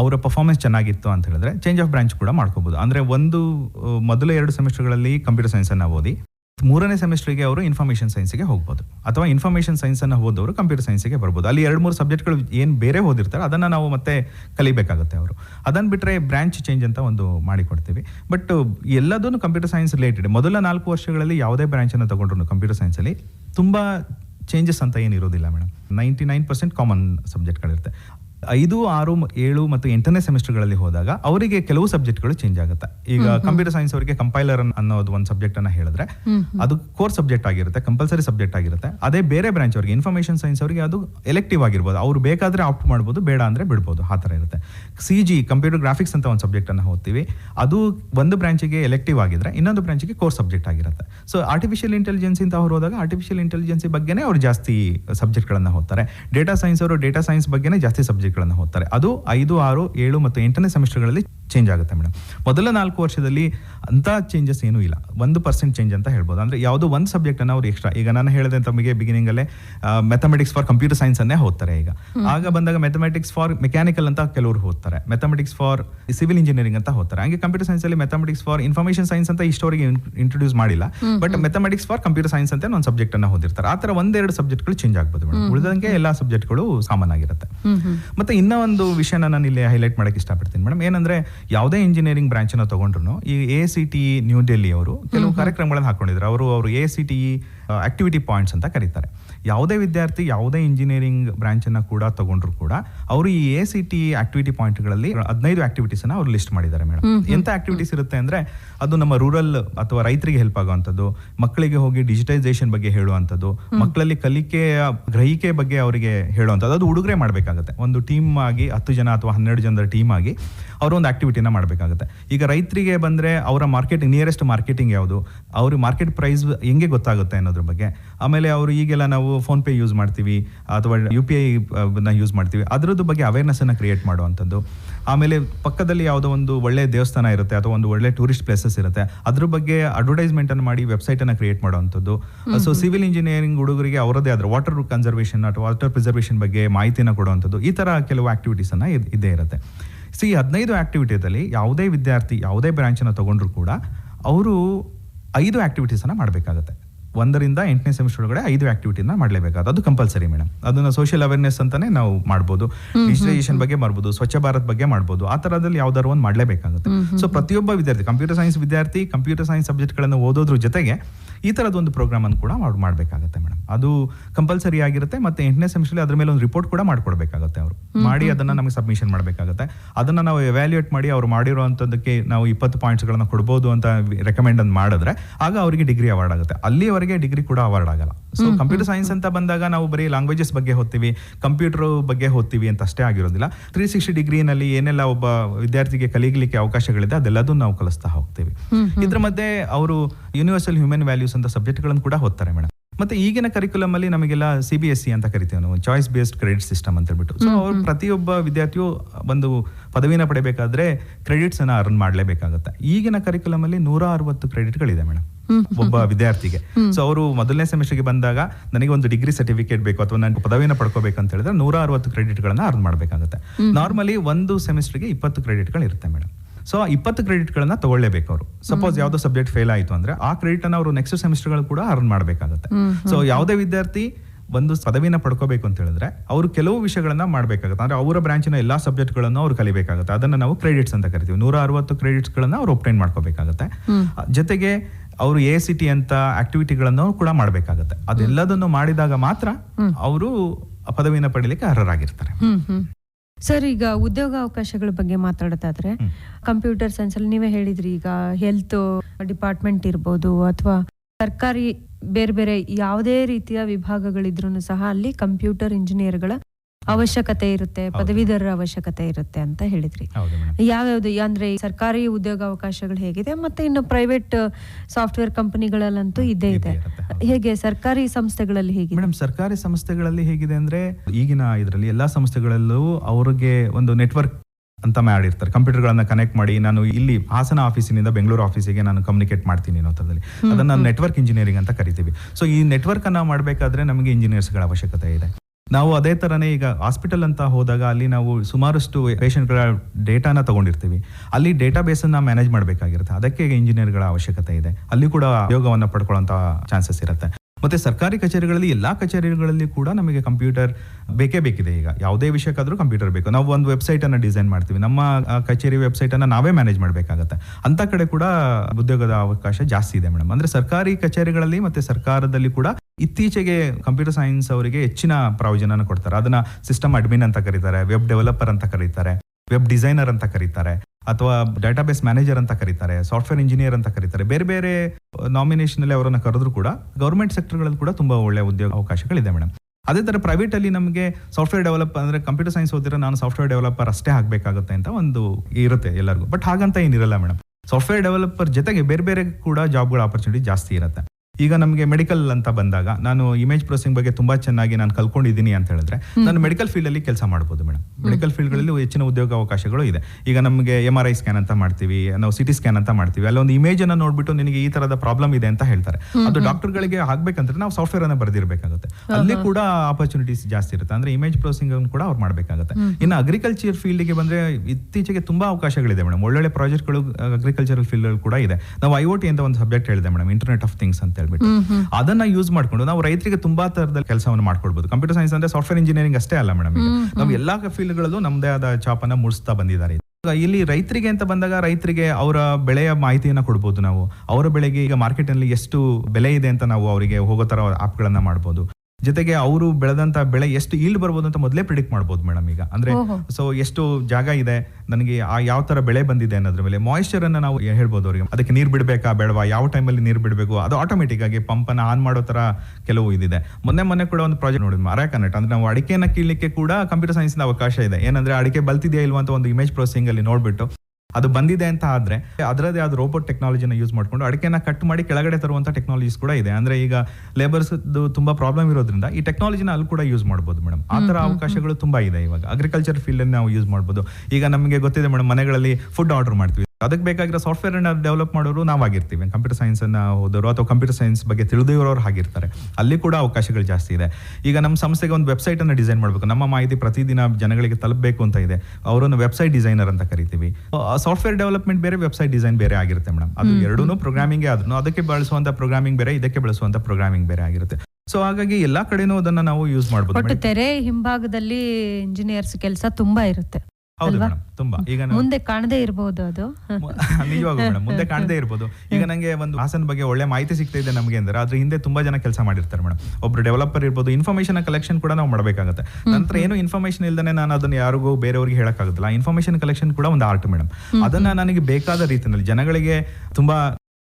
ಅವರ ಪರ್ಫಾರ್ಮೆನ್ಸ್ ಚೆನ್ನಾಗಿತ್ತು ಅಂತ ಹೇಳಿದ್ರೆ ಚೇಂಜ್ ಆಫ್ ಬ್ರಾಂಚ್ ಕೂಡ ಮಾಡ್ಕೋಬಹುದು ಅಂದ್ರೆ ಒಂದು ಮೊದಲ ಎರಡು ಸೆಮಿಸ್ಟರ್ಗಳಲ್ಲಿ ಕಂಪ್ಯೂಟರ್ ಸೈನ್ಸ್ ಅನ್ನ ಓದಿ ಮೂರನೇ ಸೆಮಿಸ್ಟರ್ಗೆ ಅವರು ಇನ್ಫಾರ್ಮೇಷನ್ ಸೈನ್ಸ್ಗೆ ಹೋಗ್ಬೋದು. ಅಥವಾ ಇನ್ಫಾರ್ಮೇಷನ್ ಸೈನ್ಸ್ ಅನ್ನ ಓದೋರು ಕಂಪ್ಯೂಟರ್ ಸೈನ್ಸ್ಗೆ ಬರ್ಬೋದು. ಅಲ್ಲಿ ಎರಡು ಮೂರು ಸಬ್ಜೆಕ್ಟ್ಗಳು ಏನು ಬೇರೆ ಓದಿರ್ತಾರೆ ಅದನ್ನ ನಾವು ಮತ್ತೆ ಕಲಿಬೇಕಾಗುತ್ತೆ ಅವರು. ಅದನ್ನ ಬಿಟ್ಟರೆ ಬ್ರಾಂಚ್ ಚೇಂಜ್ ಅಂತ ಒಂದು ಮಾಡಿಕೊಡ್ತೀವಿ. ಬಟ್ ಎಲ್ಲದೂ ಕಂಪ್ಯೂಟರ್ ಸೈನ್ಸ್ ರಿಲೇಟೆಡ್ ಮೊದಲ ನಾಲ್ಕು ವರ್ಷಗಳಲ್ಲಿ ಯಾವುದೇ ಬ್ರಾಂಚ್ ಅನ್ನು ತಗೊಂಡ್ರು ಕಂಪ್ಯೂಟರ್ ಸೈನ್ಸ್ ಅಲ್ಲಿ ತುಂಬಾ ಚೇಂಜಸ್ ಅಂತ ಏನು ಇರೋದಿಲ್ಲ madam ninety nine percent common ಸಬ್ಜೆಕ್ಟ್ಗಳಿರುತ್ತೆ ಐದು ಆರು ಏಳು ಮತ್ತು ಎಂಟನೇ ಸೆಮಿಸ್ಟರ್ಗಳಲ್ಲಿ ಹೋದಾಗ ಅವರಿಗೆ ಕೆಲವು ಸಬ್ಜೆಕ್ಟ್ಗಳು ಚೇಂಜ್ ಆಗುತ್ತೆ. ಈಗ ಕಂಪ್ಯೂಟರ್ ಸೈನ್ಸ್ ಅವರಿಗೆ ಕಂಪೈಲರ್ ಅನ್ನೋದು ಒಂದು ಸಬ್ಜೆಕ್ಟ್ ಅನ್ನ ಹೇಳಿದ್ರೆ ಅದು ಕೋರ್ ಸಬ್ಜೆಕ್ಟ್ ಆಗಿರುತ್ತೆ ಕಂಪಲ್ಸರಿ ಸಬ್ಜೆಕ್ಟ್ ಆಗಿರುತ್ತೆ. ಅದೇ ಬೇರೆ ಬ್ರಾಂಚ್ ಅವರಿಗೆ ಇನ್ಫಾರ್ಮೇಶನ್ ಸೈನ್ಸ್ ಅವರಿಗೆ ಅದು ಎಲೆಕ್ಟಿವ್ ಆಗಿರ್ಬೋದು. ಅವ್ರು ಬೇಕಾದ್ರೆ ಆಪ್ಟ್ ಮಾಡ್ಬೋದು ಬೇಡ ಅಂದ್ರೆ ಬಿಡ್ಬೋದು ಆ ಥರ ಇರುತ್ತೆ. ಸಿ ಜಿ ಕಂಪ್ಯೂಟರ್ ಗ್ರಾಫಿಕ್ಸ್ ಅಂತ ಒಂದು ಸಬ್ಜೆಕ್ಟ್ ಅನ್ನ ಓದ್ತೀವಿ. ಅದು ಒಂದು ಬ್ರಾಂಚಿಗೆ ಎಲೆಕ್ಟಿವ್ ಆಗಿದ್ರೆ ಇನ್ನೊಂದು ಬ್ರಾಂಚಿಗೆ ಕೋರ್ ಸಬ್ಜೆಕ್ಟ್ ಆಗಿರುತ್ತೆ. ಸೊ ಆರ್ಟಿಫಿಷಿಯಲ್ ಇಂಟೆಲಿಜೆನ್ಸ್ ಅಂತ ಅವ್ರು ಹೋದಾಗ ಆರ್ಟಿಫಿಷಿಯಲ್ ಇಂಟೆಲಿಜೆನ್ಸ್ ಬಗ್ಗೆನೇ ಅವ್ರು ಜಾಸ್ತಿ ಸಬ್ಜೆಕ್ಟ್ಗಳನ್ನು ಓದ್ತಾರೆ. ಡೇಟಾ ಸೈನ್ಸ್ ಅವರು ಡೇಟಾ ಸೈನ್ಸ್ ಬಗ್ಗೆನೇ ಜಾಸ್ತಿ ಸಬ್ಜೆಕ್ಟ್ಗಳನ್ನು ಓದ್ತಾರೆ. ಅದು ಐದು ಆರು ಏಳು ಮತ್ತು ಎಂಟನೇ ಸೆಮಿಸ್ಟರ್ಗಳಲ್ಲಿ ಚೇಂಜ್ ಆಗುತ್ತೆ ಮೇಡಮ್ ಮೊದಲ ನಾಲ್ಕು ವರ್ಷದಲ್ಲಿ ಅಂತ ಚೇಂಜಸ್ ಏನೂ ಇಲ್ಲ. ಒಂದು ಪರ್ಸೆಂಟ್ ಚೇಂಜ್ ಅಂತ ಹೇಳ್ಬೋದು. ಅಂದ್ರೆ ಯಾವುದೋ ಒಂದು ಸಬ್ಜೆಕ್ಟ್ ಅನ್ನ ಅವ್ರು ಎಕ್ಸ್ಟ್ರಾ ಈಗ ನಾನು ಹೇಳಿದೆ ತಮಗೆ ಬಿಗಿನಿಂಗ್ ಅಲ್ಲೇ ಮೆಥಮೆಟಿಕ್ಸ್ ಫಾರ್ ಕಂಪ್ಯೂಟರ್ ಸೈನ್ಸ್ ಅನ್ನೇ ಓದ್ತಾರೆ ಈಗ. ಆಗ ಬಂದಾಗ ಮೆಥಮೆಟಿಕ್ಸ್ ಫಾರ್ ಮೆಕ್ಯಾನಿಕಲ್ ಅಂತ ಕೆಲವರು ಓದ್ತಾರೆ. ಮೆಥಮೆಟಿಕ್ಸ್ ಫಾರ್ ಸಿವಿಲ್ ಇಂಜಿನಿಯರಿಂಗ್ ಅಂತ ಓದ್ತಾರೆ. ಹಂಗೆ ಕಂಪ್ಯೂಟರ್ ಸೈನ್ಸ್ ಅಲ್ಲಿ ಮೆಥಮೆಟಿಕ್ಸ್ ಫಾರ್ ಇನ್ಫಾರ್ಮೇಶನ್ ಸೈನ್ಸ್ ಅಂತ ಇಷ್ಟವರೆಗೆ ಇಂಟ್ರೊಡ್ಯೂಸ್ ಮಾಡಿಲ್ಲ. But mathematics for computer science ಅಂತ ಒಂದು ಸಬ್ಜೆಕ್ಟ್ ಅನ್ನ ಓದಿರ್ತಾರೆ. ಆ ತರ ಒಂದೆರಡು ಸಬ್ಜೆಕ್ಟ್ಗಳು ಚೇಂಜ್ ಆಗ್ಬೋದು ಮೇಡಮ್ ಉಳಿದಂಗೆ ಎಲ್ಲಾ ಸಬ್ಜೆಕ್ಟ್ಗಳು ಸಾಮಾನ್ ಆಗಿರುತ್ತೆ ಮತ್ತೆ ಇನ್ನ ಒಂದು ವಿಷಯನ ನಾನು ಇಲ್ಲಿ ಹೈಲೈಟ್ ಮಾಡಕ್ಕೆ ಇಷ್ಟಪಡ್ತೀನಿ. ಮೇಡಮ್ ಏನಂದ್ರೆ ಯಾವುದೇ ಇಂಜಿನಿಯರಿಂಗ್ ಬ್ರಾಂಚ್ ಅನ್ನ ತಗೊಂಡ್ರು ಈ A C T New Delhi ಅವರು ಕೆಲವು ಕಾರ್ಯಕ್ರಮಗಳನ್ನು ಹಾಕೊಂಡಿದ್ರು. ಅವರು ಅವರು A C T activity points ಅಂತ ಕರೀತಾರೆ. ಯಾವುದೇ ವಿದ್ಯಾರ್ಥಿ ಯಾವುದೇ ಇಂಜಿನಿಯರಿಂಗ್ ಬ್ರಾಂಚ್ ಅನ್ನ ಕೂಡ ತಗೊಂಡ್ರು ಕೂಡ ಅವರು ಈ ಎ ಸಿ ಟಿ ಆಕ್ಟಿವಿಟಿ ಪಾಯಿಂಟ್ಗಳಲ್ಲಿ ಹದಿನೈದು ಆಕ್ಟಿವಿಟೀಸ್ ಅನ್ನ ಅವರು ಲಿಸ್ಟ್ ಮಾಡಿದ್ದಾರೆ ಮೇಡಮ್. ಎಂತ ಆಕ್ಟಿವಿಟೀಸ್ ಇರುತ್ತೆ ಅಂದ್ರೆ ಅದು ನಮ್ಮ ರೂರಲ್ ಅಥವಾ ರೈತರಿಗೆ ಹೆಲ್ಪ್ ಆಗುವಂಥದ್ದು ಮಕ್ಕಳಿಗೆ ಹೋಗಿ ಡಿಜಿಟೈಸೇಷನ್ ಬಗ್ಗೆ ಹೇಳುವಂಥದ್ದು ಮಕ್ಕಳಲ್ಲಿ ಕಲಿಕೆಯ ಗ್ರಹಿಕೆ ಬಗ್ಗೆ ಅವರಿಗೆ ಹೇಳುವಂಥದ್ದು. ಅದು ಉಡುಗೊರೆ ಮಾಡಬೇಕಾಗುತ್ತೆ. ಒಂದು ಟೀಮ್ ಆಗಿ ಹತ್ತು ಜನ ಅಥವಾ ಹನ್ನೆರಡು ಜನರ ಟೀಮ್ ಆಗಿ ಅವರು ಒಂದು ಆಕ್ಟಿವಿಟಿನ ಮಾಡಬೇಕಾಗುತ್ತೆ. ಈಗ ರೈತರಿಗೆ ಬಂದರೆ ಅವರ ಮಾರ್ಕೆಟಿಂಗ್ ನಿಯರೆಸ್ಟ್ ಮಾರ್ಕೆಟಿಂಗ್ ಯಾವುದು? ಅವ್ರ ಮಾರ್ಕೆಟ್ ಪ್ರೈಸ್ ಹೆಂಗೆ ಗೊತ್ತಾಗುತ್ತೆ ಅನ್ನೋದ್ರ ಬಗ್ಗೆ. ಆಮೇಲೆ ಅವರು ಈಗೆಲ್ಲ ನಾವು ಫೋನ್ ಪೇ ಯೂಸ್ ಮಾಡ್ತೀವಿ ಅಥವಾ ಯು ಪಿ ಐನ ಯೂಸ್ ಮಾಡ್ತೀವಿ. ಅದರದ್ದು ಬಗ್ಗೆ ಅವೇರ್ನೆಸ್ ಅನ್ನ ಕ್ರಿಯೇಟ್ ಮಾಡುವಂಥದ್ದು. ಆಮೇಲೆ ಪಕ್ಕದಲ್ಲಿ ಯಾವುದೋ ಒಂದು ಒಳ್ಳೆ ದೇವಸ್ಥಾನ ಇರುತ್ತೆ ಅಥವಾ ಒಂದು ಒಳ್ಳೆ ಟೂರಿಸ್ಟ್ ಪ್ಲೇಸಸ್ ಇರುತ್ತೆ. ಅದ್ರ ಬಗ್ಗೆ ಅಡ್ವರ್ಟೈಸ್ಮೆಂಟ್ ಅನ್ನು ಮಾಡಿ ವೆಬ್ಸೈಟ್ ಅನ್ನ ಕ್ರಿಯೇಟ್ ಮಾಡುವಂಥದ್ದು. ಸೊ ಸಿವಿಲ್ ಇಂಜಿನಿಯರಿಂಗ್ ಹುಡುಗರಿಗೆ ಅವರದೇ ಆದ್ರೆ ವಾಟರ್ ಕನ್ಸರ್ವೇಷನ್ ಅಥವಾ ವಾಟರ್ ಪ್ರಿಸರ್ವೇಷನ್ ಬಗ್ಗೆ ಮಾಹಿತಿನ ಕೊಡುವಂಥದ್ದು. ಈ ತರ ಕೆಲವು ಆಕ್ಟಿವಿಟೀಸ್ ಅನ್ನ ಇದ್- ಇದ್ದೇ ಇರುತ್ತೆ. ಸಿ ಹದಿನೈದು ಆಕ್ಟಿವಿಟಿದಲ್ಲಿ ಯಾವುದೇ ವಿದ್ಯಾರ್ಥಿ ಯಾವುದೇ ಬ್ರಾಂಚನ್ನು ತಗೊಂಡ್ರು ಕೂಡ ಅವರು ಐದು ಆಕ್ಟಿವಿಟೀಸನ್ನು ಮಾಡಬೇಕಾಗುತ್ತೆ. ಒಂದರಿಂದ ಎಂಟನೇ ಸೆಮಿಸ್ಟರ್ ಒಳಗಡೆ ಐದು ಆಕ್ಟಿವಿಟಿನ ಮಾಡಲೇಬೇಕಾದ. ಅದು ಕಂಪಲ್ಸರಿ ಮೇಡಮ್ ಅದನ್ನ ಸೋಷಿಯಲ್ ಅವೇರ್ನೆಸ್ ಅಂತಾನೆ ನಾವು ಮಾಡ್ಬೋದು. ಡಿಜಿಟೈಸೇಷನ್ ಬಗ್ಗೆ ಮಾಡ್ಬೋದು. ಸ್ವಚ್ಛ ಭಾರತ್ ಬಗ್ಗೆ ಮಾಡ್ಬೋದು. ಆ ತರದಲ್ಲಿ ಯಾವ್ದಾದ್ರು ಒಂದು ಮಾಡಲೇಬೇಕಾಗುತ್ತೆ. ಸೊ ಪ್ರತಿಯೊಬ್ಬ ವಿದ್ಯಾರ್ಥಿ ಕಂಪ್ಯೂಟರ್ ಸೈನ್ಸ್ ವಿದ್ಯಾರ್ಥಿ ಕಂಪ್ಯೂಟರ್ ಸೈನ್ಸ್ ಸಬ್ಜೆಕ್ಟ್ಗಳನ್ನು ಓದೋದ್ರ ಜೊತೆಗೆ ಈ ತರದ ಒಂದು ಪ್ರೋಗ್ರಾಮ್ ಅನ್ನು ಕೂಡ ಅವ್ರು ಮಾಡಬೇಕಾಗುತ್ತೆ ಮೇಡಮ್ ಅದು ಕಂಪಲ್ಸರಿ ಆಗಿರುತ್ತೆ ಮತ್ತೆ ಎಂಟನೇ ಸೆಮಿಸ್ಟರ್ ಅದ್ರ ಮೇಲೆ ಒಂದು ರಿಪೋರ್ಟ್ ಕೂಡ ಮಾಡ್ಕೊಡ್ಬೇಕಾಗುತ್ತೆ ಅವರು. ಮಾಡಿ ಅದನ್ನ ನಮಗೆ ಸಬ್ಮಿಷನ್ ಮಾಡಬೇಕಾಗುತ್ತೆ. ಅದನ್ನ ನಾವು ಎವ್ಯಾಲ್ಯೂಯೇಟ್ ಮಾಡಿ ಅವ್ರು ಮಾಡಿರುವಂತದಕ್ಕೆ ನಾವು ಇಪ್ಪತ್ತು ಪಾಯಿಂಟ್ಸ್ ಗಳನ್ನ ಕೊಡ್ಬೋದು ಅಂತ ರೆಕಮೆಂಡ್ ಅಂತ ಮಾಡಿದ್ರೆ ಆಗ ಅವರಿಗೆ ಡಿಗ್ರಿ ಅವಾರ್ಡ್ ಆಗುತ್ತೆ. ಅಲ್ಲಿವರೆಗೆ ಡಿಗ್ರಿ ಕೂಡ ಅವಾರ್ಡ್ ಆಗಲ್ಲ. ಸೊ ಕಂಪ್ಯೂಟರ್ ಸೈನ್ಸ್ ಅಂತ ಬಂದಾಗ ನಾವು ಬರೀ ಲ್ಯಾಂಗ್ವೇಜಸ್ ಬಗ್ಗೆ ಹೋಗ್ತೀವಿ ಕಂಪ್ಯೂಟರ್ ಬಗ್ಗೆ ಹೋಗ್ತೀವಿ ಅಂತ ಅಷ್ಟೇ ಆಗಿರೋದಿಲ್ಲ. ತ್ರೀ ಸಿಕ್ಸ್ಟಿ ಡಿಗ್ರಿನಲ್ಲಿ ಏನೆಲ್ಲ ಒಬ್ಬ ವಿದ್ಯಾರ್ಥಿಗೆ ಕಲಿಯಲಿಕ್ಕೆ ಅವಕಾಶಗಳಿದೆ ಅದೆಲ್ಲದೂ ನಾವು ಕಲಿಸ್ತಾ ಹೋಗ್ತೀವಿ. ಇದ್ರ ಮಧ್ಯೆ ಅವರು ಯೂನಿವರ್ಸಲ್ ಹ್ಯೂಮನ್ ವ್ಯಾಲ್ಯೂಸ್ ಅಂತ ಸಬ್ಜೆಕ್ಟ್ಗಳನ್ನು ಕೂಡ ಓದ್ತಾರೆ ಮೇಡಮ್. ಮತ್ತೆ ಈಗಿನ ಕರಿಕ್ಯುಲಮ್ ಅಲ್ಲಿ ನಮಗೆಲ್ಲ ಸಿ ಬಿ ಎಸ್ ಸಿ ಅಂತ ಕರಿತೀವಿ ನಾವು ಚಾಯ್ಸ್ ಬೇಸ್ಡ್ ಕ್ರೆಡಿಟ್ ಸಿಸ್ಟಮ್ ಅಂತ ಹೇಳ್ಬಿಟ್ಟು. ಸೊ ಅವ್ರು ಪ್ರತಿಯೊಬ್ಬ ವಿದ್ಯಾರ್ಥಿಯು ಒಂದು ಪದವಿನ ಪಡೆಯಬೇಕಾದ್ರೆ ಕ್ರೆಡಿಟ್ಸ್ ಅನ್ನ ಅರ್ನ್ ಮಾಡಲೇಬೇಕಾಗುತ್ತೆ. ಈಗಿನ ಕರಿಕ್ಯುಲಮ್ ಅಲ್ಲಿ ನೂರ ಅರವತ್ತು ಕ್ರೆಡಿಟ್ಗಳಿದೆ ಮೇಡಮ್. ಒಬ್ಬ ವಿದ್ಯಾರ್ಥಿಗೆ. ಸೊ ಅವರು ಮೊದಲನೇ ಸೆಮಿಸ್ಟರ್ಗೆ ಬಂದಾಗ ನನಗೆ ಒಂದು ಡಿಗ್ರಿ ಸರ್ಟಿಫಿಕೇಟ್ ಬೇಕು ಅಥವಾ ನಾನು ಪದವಿನ ಪಡ್ಕೋಬೇಕು ಅಂತ ಹೇಳಿದ್ರೆ ನೂರ ಅರವತ್ತು ಕ್ರೆಡಿಟ್ಗಳನ್ನ ಅರ್ನ್ ಮಾಡಬೇಕಾಗುತ್ತೆ ನಾರ್ಮಲಿ ಒಂದು ಸೆಮಿಸ್ಟರ್ಗೆ ಇಪ್ಪತ್ತು ಕ್ರೆಡಿಟ್ಗಳು ಇರುತ್ತೆ ಮೇಡಮ್. ಸೊ ಇಪ್ಪತ್ತು ಕ್ರೆಡಿಟ್ಗಳನ್ನ ತಗೊಳ್ಳೇಬೇಕು ಅವರು. ಸಪೋಸ್ ಯಾವ್ದೋ ಸಬ್ಜೆಕ್ಟ್ ಫೇಲ್ ಆಯಿತು ಅಂದ್ರೆ ಆ ಕ್ರೆಡಿಟ್ ಅನ್ನ ಅವರು ನೆಕ್ಸ್ಟ್ ಸೆಮಿಸ್ಟರ್ಗಳು ಕೂಡ ಅರ್ನ್ ಮಾಡಬೇಕಾಗುತ್ತೆ. ಸೊ ಯಾವುದೇ ವಿದ್ಯಾರ್ಥಿ ಒಂದು ಪದವಿನ ಪಡ್ಕೋಬೇಕು ಅಂತ ಹೇಳಿದ್ರೆ ಅವರು ಕೆಲವು ವಿಷಯಗಳನ್ನ ಮಾಡಬೇಕಾಗುತ್ತೆ. ಅಂದ್ರೆ ಅವರ ಬ್ರಾಂಚಿನ ಎಲ್ಲಾ ಸಬ್ಜೆಕ್ಟ್ಗಳನ್ನು ಅವ್ರು ಕಲಿಬೇಕಾಗುತ್ತೆ. ಅದನ್ನ ನಾವು ಕ್ರೆಡಿಟ್ಸ್ ಅಂತ ಕರಿತೀವಿ. ನೂರ ಅರವತ್ತು ಕ್ರೆಡಿಟ್ಸ್ಗಳನ್ನ ಅವ್ರು ಒಪ್ಟೈನ್ ಮಾಡ್ಕೋಬೇಕಾಗುತ್ತೆ. ಜೊತೆಗೆ ಅವರು ಎ ಸಿ ಟಿ ಅಂತ ಆಕ್ಟಿವಿಟಿಗಳನ್ನು ಕೂಡ ಮಾಡಬೇಕಾಗತ್ತೆ. ಅದೆಲ್ಲದನ್ನು ಮಾಡಿದಾಗ ಮಾತ್ರ ಅವರು ಪದವಿನ ಪಡೀಲಿಕ್ಕೆ ಅರ್ಹರಾಗಿರ್ತಾರೆ. ಸರ್ ಈಗ ಉದ್ಯೋಗ ಅವಕಾಶಗಳ ಬಗ್ಗೆ ಮಾತಾಡೋದಾದ್ರೆ ಕಂಪ್ಯೂಟರ್ ಸೈನ್ಸ್ ಅಲ್ಲಿ ನೀವೇ ಹೇಳಿದ್ರಿ ಈಗ ಹೆಲ್ತ್ ಡಿಪಾರ್ಟ್ಮೆಂಟ್ ಇರ್ಬೋದು ಅಥವಾ ಸರ್ಕಾರಿ ಬೇರೆ ಬೇರೆ ಯಾವುದೇ ರೀತಿಯ ವಿಭಾಗಗಳಿದ್ರು ಸಹ ಅಲ್ಲಿ ಕಂಪ್ಯೂಟರ್ ಇಂಜಿನಿಯರ್ಗಳ ಅವಶ್ಯಕತೆ ಇರುತ್ತೆ. ಪದವೀಧರರ ಅವಶ್ಯಕತೆ ಇರುತ್ತೆ ಅಂತ ಹೇಳಿದ್ರಿ. ಯಾವ್ಯಾವ್ದು ಅಂದ್ರೆ ಸರ್ಕಾರಿ ಉದ್ಯೋಗ ಅವಕಾಶಗಳು ಹೇಗಿದೆ ಮತ್ತೆ ಇನ್ನು ಪ್ರೈವೇಟ್ ಸಾಫ್ಟ್ವೇರ್ ಕಂಪನಿಗಳಲ್ಲಂತೂ ಇದ್ದೇ ಇದೆ ಹೇಗೆ ಸರ್ಕಾರಿ ಸಂಸ್ಥೆಗಳಲ್ಲಿ ಹೇಗೆ ಮೇಡಮ್ ಸರ್ಕಾರಿ ಸಂಸ್ಥೆಗಳಲ್ಲಿ ಹೇಗಿದೆ ಅಂದ್ರೆ ಈಗಿನ ಇದರಲ್ಲಿ ಎಲ್ಲಾ ಸಂಸ್ಥೆಗಳಲ್ಲೂ ಅವ್ರಿಗೆ ಒಂದು ನೆಟ್ವರ್ಕ್ ಅಂತ ಮಾಡಿರ್ತಾರೆ. ಕಂಪ್ಯೂಟರ್ಗಳನ್ನ ಕನೆಕ್ಟ್ ಮಾಡಿ ನಾನು ಇಲ್ಲಿ ಹಾಸನ ಆಫೀಸಿನಿಂದ ಬೆಂಗಳೂರು ಆಫೀಸಿಗೆ ನಾನು ಕಮ್ಯುನಿಕೇಟ್ ಮಾಡ್ತೀನಿ ಅನ್ನೋದ್ರಲ್ಲಿ ಅದನ್ನ ನೆಟ್ವರ್ಕ್ ಇಂಜಿನಿಯರಿಂಗ್ ಅಂತ ಕರಿತೀವಿ. ಸೊ ಈ ನೆಟ್ವರ್ಕ್ ಅನ್ನ ಮಾಡಬೇಕಾದ್ರೆ ನಮಗೆ ಇಂಜಿನಿಯರ್ಸ್ಗಳ ಅವಶ್ಯಕತೆ ಇದೆ. ನಾವು ಅದೇ ತರನೇ ಈಗ ಹಾಸ್ಪಿಟಲ್ ಅಂತ ಹೋದಾಗ ಅಲ್ಲಿ ನಾವು ಸುಮಾರಷ್ಟು ಪೇಷಂಟ್ಗಳ ಡೇಟಾನ ತಗೊಂಡಿರ್ತೀವಿ. ಅಲ್ಲಿ ಡೇಟಾ ಬೇಸ್ ಅನ್ನ ಮ್ಯಾನೇಜ್ ಮಾಡಬೇಕಾಗಿರುತ್ತೆ. ಅದಕ್ಕೆ ಇಂಜಿನಿಯರ್ಗಳ ಅವಶ್ಯಕತೆ ಇದೆ. ಅಲ್ಲಿ ಕೂಡ ಉಪಯೋಗವನ್ನು ಪಡ್ಕೊಳ್ಳೋಂಥ ಚಾನ್ಸಸ್ ಇರುತ್ತೆ. ಮತ್ತೆ ಸರ್ಕಾರಿ ಕಚೇರಿಗಳಲ್ಲಿ, ಎಲ್ಲಾ ಕಚೇರಿಗಳಲ್ಲಿ ಕೂಡ ನಮಗೆ ಕಂಪ್ಯೂಟರ್ ಬೇಕೇ ಬೇಕಿದೆ ಈಗ. ಯಾವುದೇ ವಿಷಯಕ್ಕಾದರೂ ಕಂಪ್ಯೂಟರ್ ಬೇಕು. ನಾವು ಒಂದು ವೆಬ್ಸೈಟ್ ಅನ್ನ ಡಿಸೈನ್ ಮಾಡ್ತೀವಿ. ನಮ್ಮ ಕಚೇರಿ ವೆಬ್ಸೈಟ್ ಅನ್ನ ನಾವೇ ಮ್ಯಾನೇಜ್ ಮಾಡಬೇಕಾಗತ್ತೆ. ಅಂತ ಕಡೆ ಕೂಡ ಉದ್ಯೋಗದ ಅವಕಾಶ ಜಾಸ್ತಿ ಇದೆ ಮೇಡಮ್ ಅಂದ್ರೆ ಸರ್ಕಾರಿ ಕಚೇರಿಗಳಲ್ಲಿ ಮತ್ತೆ ಸರ್ಕಾರದಲ್ಲಿ ಕೂಡ ಇತ್ತೀಚೆಗೆ ಕಂಪ್ಯೂಟರ್ ಸೈನ್ಸ್ ಅವರಿಗೆ ಹೆಚ್ಚಿನ ಪ್ರಾವಿಜನ್ ಕೊಡ್ತಾರೆ. ಅದನ್ನ ಸಿಸ್ಟಮ್ ಅಡ್ಮಿನ್ ಅಂತ ಕರೀತಾರೆ, ವೆಬ್ ಡೆವಲಪರ್ ಅಂತ ಕರೀತಾರೆ, ವೆಬ್ ಡಿಸೈನರ್ ಅಂತ ಕರೀತಾರೆ, ಅಥವಾ ಡಾಟಾಬೇಸ್ ಮ್ಯಾನೇಜರ್ ಅಂತ ಕರೀತಾರೆ, ಸಾಫ್ಟ್ವೇರ್ ಇಂಜಿನಿಯರ್ ಅಂತ ಕರೀತಾರೆ. ಬೇರೆ ಬೇರೆ ನಾಮಿನೇಷನ್ ಅಲ್ಲಿ ಅವರನ್ನ ಕರೆದ್ರು ಕೂಡ ಗೌರ್ಮೆಂಟ್ ಸೆಕ್ಟರ್ಗಳಲ್ಲಿ ಕೂಡ ತುಂಬಾ ಒಳ್ಳೆ ಉದ್ಯೋಗ ಅವಕಾಶಗಳಿದೆ ಮೇಡಮ್ ಅದೇ ತರ ಪ್ರೈವೇಟ್ ಅಲ್ಲಿ ನಮಗೆ ಸಾಫ್ಟ್ವೇರ್ ಡೆವಲಪ್ ಅಂದ್ರೆ ಕಂಪ್ಯೂಟರ್ ಸೈನ್ಸ್ ಓದಿರೋ ನಾನು ಸಾಫ್ಟ್ವೇರ್ ಡೆವಲಪರ್ ಅಷ್ಟೇ ಆಗಬೇಕಾಗುತ್ತೆ ಅಂತ ಒಂದು ಇರುತ್ತೆ ಎಲ್ಲರಿಗೂ. ಬಟ್ ಹಾಗಂತ ಏನಿರಲ್ಲ ಮೇಡಮ್ ಸಾಫ್ಟ್ವೇರ್ ಡೆವಲಪರ್ ಜೊತೆಗೆ ಬೇರೆ ಬೇರೆ ಕೂಡ ಜಾಬ್ಗಳ ಆಪರ್ಚುನಿಟಿ ಜಾಸ್ತಿ ಇರುತ್ತೆ. ಈಗ ನಮಗೆ ಮೆಡಿಕಲ್ ಅಂತ ಬಂದಾಗ ನಾನು ಇಮೇಜ್ ಪ್ರೊಸೆಸಿಂಗ್ ಬಗ್ಗೆ ತುಂಬಾ ಚೆನ್ನಾಗಿ ನಾನು ಕಲ್ಕೊಂಡಿದ್ದೀನಿ ಅಂತ ಹೇಳಿದ್ರೆ ನಾನು ಮೆಡಿಕಲ್ ಫೀಲ್ಡ್ ಅಲ್ಲಿ ಕೆಲಸ ಮಾಡ್ಬೋದು ಮೇಡಮ್. ಮೆಡಿಕಲ್ ಫೀಲ್ಡ್ಗಳಲ್ಲಿ ಹೆಚ್ಚಿನ ಉದ್ಯೋಗ ಅವಕಾಶಗಳು ಇದೆ. ಈಗ ನಮಗೆ ಎಂ ಆರ್ ಐ ಸ್ಕ್ಯಾನ್ ಅಂತ ಮಾಡ್ತೀವಿ ನಾವು ಸಿಟಿ ಸ್ಕ್ಯಾನ್ ಅಂತ ಮಾಡ್ತೀವಿ. ಅಲ್ಲಿ ಒಂದು ಇಮೇಜ್ ಅನ್ನ ನೋಡ್ಬಿಟ್ಟು ನಿನಗೆ ಈ ತರದ ಪ್ರಾಬ್ಲಮ್ ಇದೆ ಅಂತ ಹೇಳ್ತಾರೆ. ಅದು ಡಾಕ್ಟರ್ಗಳಿಗೆ ಆಗ್ಬೇಕಂದ್ರೆ ನಾವು ಸಾಫ್ಟ್ವೇರ್ ಅನ್ನ ಬರೆದಿರಬೇಕಾಗುತ್ತೆ. ಅಲ್ಲಿ ಕೂಡ ಆಪರ್ಚುನಿಟೀಸ್ ಜಾಸ್ತಿ ಇರುತ್ತೆ. ಅಂದ್ರೆ ಇಮೇಜ್ ಪ್ರೊಸೆಸಿಂಗ್ ಅನ್ನು ಕೂಡ ಅವ್ರು ಮಾಡಬೇಕಾಗುತ್ತೆ. ಇನ್ನು ಅಗ್ರಿಕಲ್ಚರ್ ಫೀಲ್ಡ್ಗೆ ಬಂದ್ರೆ ಇತ್ತೀಚೆಗೆ ತುಂಬಾ ಅವಕಾಶಗಳಿದೆ ಮೇಡಮ್. ಒಳ್ಳೊಳ್ಳೆ ಪ್ರಾಜೆಕ್ಟ್ಗಳು ಅಗ್ರಿಕಲ್ಚರಲ್ ಫೀಲ್ಡ್ ಕೂಡ ಇದೆ. ನಾವು ಐಒಟಿ ಅಂತ ಒಂದು ಸಬ್ಜೆಕ್ಟ್ ಹೇಳಿದೆ ಮೇಡಮ್ ಇಂಟರ್ನೆಟ್ ಆಫ್ ಥಿಂಗ್ಸ್ ಅಂತ ಹೇಳ್ಬಿಟ್ಟು ಅದನ್ನ ಯೂಸ್ ಮಾಡ್ಕೊಂಡು ನಾವು ರೈತರಿಗೆ ತುಂಬಾ ತರದ ಕೆಲಸವನ್ನು ಮಾಡ್ಕೊಡ್ಬೋದು. ಕಂಪ್ಯೂಟರ್ ಸೈನ್ಸ್ ಅಂದ್ರೆ ಸಾಫ್ಟ್ವೇರ್ ಇಂಜಿನಿಯರಿಂಗ್ ಅಷ್ಟೇ ಅಲ್ಲ ಮೇಡಮ್ ನಾವು ಎಲ್ಲಾ ಫೀಲ್ಡ್ಗಳಲ್ಲೂ ನಮ್ದೇ ಆದ ಚಾಪನ್ನ ಮುಡಿಸ್ತಾ ಬಂದಿದ್ದಾರೆ. ಇಲ್ಲಿ ರೈತರಿಗೆ ಅಂತ ಬಂದಾಗ ರೈತರಿಗೆ ಅವರ ಬೆಳೆಯ ಮಾಹಿತಿಯನ್ನ ಕೊಡ್ಬೋದು ನಾವು. ಅವರ ಬೆಳೆಗೆ ಈಗ ಮಾರ್ಕೆಟ್ನಲ್ಲಿ ಎಷ್ಟು ಬೆಲೆ ಇದೆ ಅಂತ ನಾವು ಅವರಿಗೆ ಹೋಗೋ ತರ ಆಪ್ಗಳನ್ನ ಮಾಡ್ಬೋದು. ಜೊತೆಗೆ ಅವರು ಬೆಳೆದಂತ ಬೆಳೆ ಎಷ್ಟು ಈಲ್ಡ್ ಬರ್ಬೋದು ಅಂತ ಮೊದಲೇ ಪ್ರಿಡಿಕ್ಟ್ ಮಾಡ್ಬೋದು ಮೇಡಮ್ ಈಗ. ಅಂದ್ರೆ. ಸೊ ಎಷ್ಟು ಜಾಗ ಇದೆ ನನಗೆ ಆ ಯಾವ ತರ ಬೆಳೆ ಬಂದಿದೆ ಅನ್ನೋದ್ರ ಮೇಲೆ ಮಾಯಿಶ್ಚರ್ ಅನ್ನ ನಾವು ಹೇಳ್ಬೋದು ಅವರಿಗೆ? ಅದಕ್ಕೆ ನೀರ್ ಬಿಡಬೇಕಾ ಬೇಡವಾ ಯಾವ ಟೈಮಲ್ಲಿ ನೀರ್ ಬಿಡಬೇಕು? ಅದು ಆಟೋಮೆಟಿಕ್ ಆಗಿ ಪಂಪ್ ಅನ್ನ ಆನ್ ಮಾಡೋ ತರ ಕೆಲವು ಇದಿದೆ. ಮೊನ್ನೆ ಮೊನ್ನೆ ಕೂಡ ಒಂದು ಪ್ರಾಜೆಕ್ಟ್ ನೋಡಿದ್ವಿ ಮರ ಕನೆಕ್ಟ್ ಅಂದ್ರೆ ನಾವು ಅಡಿಕೆನ ಕೀಳಲಿಕ್ಕೆ ಕೂಡ ಕಂಪ್ಯೂಟರ್ ಸೈನ್ಸ್ ಅವಕಾಶ ಇದೆ. ಏನಂದ್ರೆ ಅಡಿಕೆ ಬಲ್ತಿದೆಯಾ ಇಲ್ವಾ ಅಂತ ಒಂದು ಇಮೇಜ್ ಪ್ರೊಸೆಸಿಂಗ್ ಅಲ್ಲಿ ನೋಡ್ಬಿಟ್ಟು. ಅದು ಬಂದಿದೆ ಅಂತ ಆದ್ರೆ ಅದರದೇ ಆದ ರೋಬೋಟ್ ಟೆಕ್ನಾಲಜಿನ ಯೂಸ್ ಮಾಡ್ಕೊಂಡು ಅಡಿಕೆನ ಕಟ್ ಮಾಡಿ ಕೆಳಗಡೆ ತರುವಂತ ಟೆಕ್ನಾಲಜೀಸ್ ಕೂಡ ಇದೆ. ಅಂದ್ರೆ ಈಗ ಲೇಬರ್ಸ್ ತುಂಬಾ ಪ್ರಾಬ್ಲಮ್ ಇರೋದ್ರಿಂದ ಈ ಟೆಕ್ನಾಲಜಿನ ಅಲ್ಲಿ ಕೂಡ ಯೂಸ್ ಮಾಡಬಹುದು ಮೇಡಮ್ ಆ ತರ ಅವಕಾಶಗಳು ತುಂಬಾ ಇದೆ ಇವಾಗ. ಅಗ್ರಿಕಲ್ಚರ್ ಫೀಲ್ಡ್ ನಾವು ಯೂಸ್ ಮಾಡಬಹುದು ಈಗ ನಮಗೆ ಗೊತ್ತಿದೆ ಮೇಡಮ್ ಮನೆಗಳಲ್ಲಿ ಫುಡ್ ಆರ್ಡರ್ ಮಾಡ್ತೀವಿ. ಅದಕ್ಕೆ ಬೇಕಾಗಿರೋ ಸಾಫ್ಟ್ವೇರ್ ಅನ್ನ ಡೆವಲಪ್ ಮಾಡೋರು ನಾವಾಗಿರ್ತೀವಿ. ಕಂಪ್ಯೂಟರ್ ಸೈನ್ಸ್ ಅನ್ನ ಓದೋರು ಅಥವಾ ಕಂಪ್ಯೂಟರ್ ಸೈನ್ಸ್ ಬಗ್ಗೆ ತಿಳಿದಿರೋರು ಆಗಿರ್ತಾರೆ ಅಲ್ಲಿ ಕೂಡ ಅವಕಾಶಗಳು ಜಾಸ್ತಿ ಇದೆ. ಈಗ ನಮ್ಮ ಸಂಸ್ಥೆಗೆ ಒಂದು ವೆಬ್ಸೈಟ್ ಅನ್ನ ಡಿಸೈನ್ ಮಾಡಬೇಕು. ನಮ್ಮ ಮಾಹಿತಿ ಪ್ರತಿದಿನ ಜನಗಳಿಗೆ ತಲುಪಬೇಕು ಅಂತ ಇದೆ. ಅವರನ್ನು ವೆಬ್ಸೈಟ್ ಡಿಸೈನರ್ ಅಂತ ಕರಿತೀವಿ. ಸಾಫ್ಟ್ವೇರ್ ಡೆವಲಪ್ಮೆಂಟ್ ಬೇರೆ ವೆಬ್ಸೈಟ್ ಡಿಸೈನ್ ಬೇರೆ ಆಗಿರುತ್ತೆ ಮೇಡಮ್ ಅದು ಎರಡೂ ಪ್ರೋಗ್ರಾಮಿಂಗ್ ಆದ್ರೂ ಅದಕ್ಕೆ ಬಳಸುವಂತ ಪ್ರೋಗ್ರಾಮಿಂಗ್ ಬೇರೆ ಇದಕ್ಕೆ ಬಳಸುವಂತ ಪ್ರೋಗ್ರಾಮಿಂಗ್ ಬೇರೆ ಆಗಿರುತ್ತೆ. ಸೊ ಹಾಗಾಗಿ ಎಲ್ಲಾ ಕಡೆನೂ ಅದನ್ನ ನಾವು ಯೂಸ್ ಮಾಡಬಹುದು ಮಾಡಬಹುದು ತೆರೆ ಹಿಂಭಾಗದಲ್ಲಿ ಇಂಜಿನಿಯರ್ಸ್ ಕೆಲಸ ತುಂಬಾ ಇರುತ್ತೆ. ಹೌದು? ಮೇಡಮ್ ತುಂಬಾ. ಈಗ ಮುಂದೆ ಕಾಣದೇ ಇರಬಹುದು ಅದು. ನಿಜವಾಗ್ಲೂ ಮೇಡಮ್ ಮುಂದೆ ಕಾಣದೇ ಇರಬಹುದು ಈಗ ನಂಗೆ ಒಂದು ಹಾಸನ್ ಬಗ್ಗೆ ಒಳ್ಳೆ ಮಾಹಿತಿ ಸಿಗ್ತಾ ಇದೆ ನಮಗೆ ಅಂದ್ರೆ ಅದ್ರ ಹಿಂದೆ ತುಂಬಾ ಜನ ಕೆಲಸ ಮಾಡಿರ್ತಾರೆ ಮೇಡಮ್. ಒಬ್ರು ಡೆವಲಪರ್ ಇರ್ಬೋದು ಇನ್ಫಾರ್ಮೇಶನ್ ಕಲೆಕ್ಷನ್ ಕೂಡ ನಾವು ಮಾಡಬೇಕಾಗುತ್ತೆ. ನಂತರ ಏನು ಇನ್ಫಾರ್ಮೇಶನ್ ಇಲ್ದೇ ನಾನು ಅದನ್ನ ಯಾರಿಗೂ ಬೇರೆಯವ್ರಿಗೆ ಹೇಳಕ್ಕಾಗುದಿಲ್ಲ. ಇನ್ಫಾರ್ಮೇಶನ್ ಕಲೆಕ್ಷನ್ ಕೂಡ ಒಂದು ಆರ್ಟ್ ಮೇಡಮ್. ಅದನ್ನ ನನಗೆ ಬೇಕಾದ ರೀತಿಯಲ್ಲಿ ಜನಗಳಿಗೆ ತುಂಬಾ